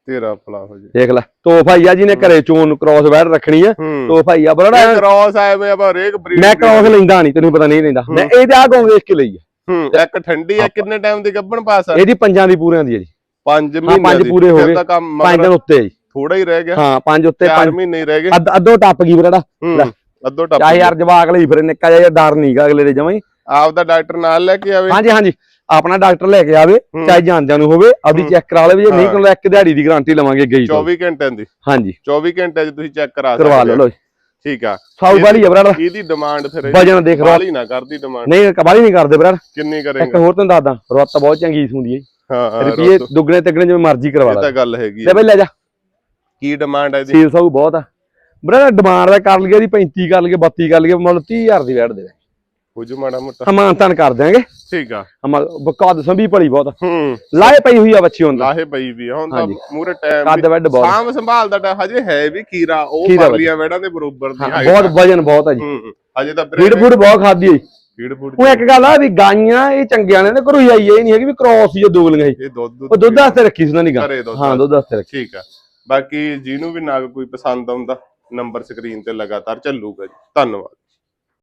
ਤੇਰਾ ਭਲਾ ਹੋ ਜੇ। ਦੇਖ ਲੈ ਤੋਹਫਾ ਹੀ ਆ ਜਿਹਨੇ ਘਰੇ ਚੋਣ ਕ੍ਰਾਸ ਵੈਰ ਰੱਖਣੀ ਆ। ਤੋਹਫਾ ਹੀ ਆ ਬੜਾ ਕ੍ਰਾਸ ਆਏ ਵੇ ਆਪਾਂ ਹਰੇਕ ਬਰੀਡ ਮੈਂ ਕ੍ਰਾਸ ਲੈਂਦਾ ਨਹੀਂ ਤੈਨੂੰ ਪਤਾ ਨਹੀਂ ਲੈਂਦਾ। ਮੈਂ ਇਹਦੇ ਆ ਗੋਂ ਵੇਖ ਕੇ ਲਈ ਆ। ਹੂੰ ਇੱਕ ਠੰਡੀ ਆ ਕਿੰਨੇ ਟਾਈਮ ਦੀ ਗੱਭਣ ਪਾਸ ਆ? ਇਹਦੀ ਪੰਜਾਂ ਦੀ ਪੂਰਿਆਂ ਦੀ ਆ ਜੀ। 5 ਹਾਂ, ਮਹੀਨੇ ਪੰਜ ਪੂਰੇ ਹੋ ਗਏ। ਤਾਂ ਪੰਜ ਦਿਨ ਉੱਤੇ ਜੀ। ਥੋੜਾ ਹੀ ਰਹਿ ਗਿਆ। ਹਾਂ ਪੰਜ ਉੱਤੇ 4 ਪੰਜ ਮਹੀਨੇ ਹੀ ਰਹਿ ਗਏ। ਅੱਧ ਟੱਪ ਗਈ ਬਰੜਾ ਅੱਧੋ ਟੱਪ ਚਾਹੇ ਯਾਰ ਜਵਾਕ ਲਈ ਫਿਰ ਨਿੱਕਾ ਜਿਹਾ ਡਰ ਨਹੀਂਗਾ ਅਗਲੇ ਦੇ ਜਮਾਂ ਹੀ। ਆਪਦਾ ਡਾਕਟਰ ਨਾਲ ਲੈ ਕੇ ਆਵੇ? ਹਾਂਜੀ ਹਾਂਜੀ। ਆਪਣਾ ਡਾਕਟਰ ਲੈ ਕੇ ਆਵੇ। ਚਾਹੇ ਜਾਂਦਿਆਂ ਨੂੰ ਹੋਵੇ ਆਪਦੀ। ਚੈੱਕ ਕਰਾ ਲਵੇ ਜੇ ਨਹੀਂ। ਕਰਾਉਂਦਾ ਇੱਕ ਦਿਹਾੜੀ ਦੀ ਗਾਰੰਟੀ ਲਵਾਂਗੇ ਗਈ ਤੋਂ। 24 ਘੰਟਿਆਂ ਦੀ? ਹਾਂਜੀ। 24 ਘੰਟੇ 'ਚ ਤੁਸੀਂ ਚੈੱਕ ਕਰਾ ਕਰਵਾ ਸਕਦੇ ਲਓ ਹੋ। ਲੋ ਠੀਕ ਆ। ਸਾਊ ਵਾਲੀ ਆ ਬਰੜਾ ਇਹਦੀ ਡਿਮਾਂਡ ਫਿਰ ਵਜਨ ਦੇਖ ਬਾਲੀ ਨਾ ਕਰਦੀ ਡਿਮਾਂਡ ਨਹੀਂ ਕਬਾਲੀ ਨਹੀਂ ਕਰਦੇ ਬਰੜਾ ਕਿੰਨੀ ਇੱਕ ਕਰੇਗਾ ਹੋਰ ਤੈਨੂੰ ਦੱਸਦਾ ਰੁੱਤ ਬਹੁਤ ਚੰਗੀ ਹੁੰਦੀ ਹੈ ਹਾਂ ਹਾਂ ਰੁਪਏ। ਦੁੱਗਣੇ ਤਿੱਗਣੇ ਜਿਵੇਂ ਮਰਜ਼ੀ ਕਰਵਾ ਇਹ ਲੈ। ਤਾਂ ਗੱਲ ਹੈਗੀ ਲੈ। ਬਈ ਲੈ ਜਾ। ਕੀ ਡਿਮਾਂਡ ਹੈ ਇਹਦੀ? ਸੀਲ ਸਾਊ ਬਹੁਤ ਆ। ਬਰੜਾ ਡਿਮਾਂਡ ਦਾ ਕਰ ਲਈਏ ਦੀ 35 ਕਰ ਲਈਏ 32 ਕਰ ਲਈਏ ਮਤਲਬ 30000 ਦੀ ਵੈਟ ਦੇ। ਮਾੜਾ ਮੋਟਾ। ਹਮਾਨ ਤਨ ਕਰ ਦਿਆਂਗੇ। ਠੀਕ ਆ। ਹਮਾ ਬਕਾ ਸੰਭੀ ਭਲੀ ਬਹੁਤ। ਹੂੰ। ਲਾਏ ਪਈ ਹੋਈ ਆ ਬੱਚੀ ਹੁੰਦਾ ਲਾਹੇ ਪਈ ਵੀ ਆ, ਹੁਣ ਤਾਂ ਹਾਂਜੀ। ਮੂਰੇ ਟਾਈਮ ਕੱਦ ਵੱਡ ਬਹੁਤ। ਸਾਂਭ ਸੰਭਾਲ ਦਾ ਟਾਈਮ ਹਜੇ ਹੈ ਵੀ ਖੀਰਾ ਉਹ ਖੀਰਾ ਪਰਲੀਆਂ ਵੜਾਂ ਦੇ ਬਰੋਬਰ ਦੀ ਹਾਂ, height ਬਹੁਤ ਆ। ਵਜਨ ਬਹੁਤ ਆ ਜੀ। ਹੂੰ ਹੂੰ। ਹਜੇ ਤਾਂ ਫੀਡ ਫੂਡ ਬਹੁਤ ਖਾਦੀ ਹੈ ਫੀਡ ਫੂਡ ਉਹ ਇੱਕ ਗੱਲ ਆ ਵੀ ਗਾਈਆਂ ਇਹ ਚੰਗਿਆਂ ਨੇ ਘਰੋਂ ਹੀ ਆਈ ਇਹ ਨਹੀਂ ਹੈਗੀ ਵੀ ਕ੍ਰੋਸ ਹੀ ਦੋਗਲੀਆਂ ਇਹ ਦੁੱਧ ਉਹ ਦੁੱਧ ਵਾਸਤੇ ਰੱਖੀ ਸੀ ਉਹਨਾਂ ਦੀ ਗਾਂ। ਘਰੇ ਦੁੱਧ ਹਾਂ ਦੁੱਧ ਵਾਸਤੇ ਰੱਖੀ। ਠੀਕ ਆ। ਬਾਕੀ ਜਿਹਨੂੰ ਵੀ ਨਾਗ ਕੋਈ ਪਸੰਦ ਆਉਂਦਾ ਨੰਬਰ ਸਕਰੀਨ ਤੇ ਲਗਾਤਾਰ ਚੱਲੂਗਾ ਜੀ। ਧੰਨਵਾਦ।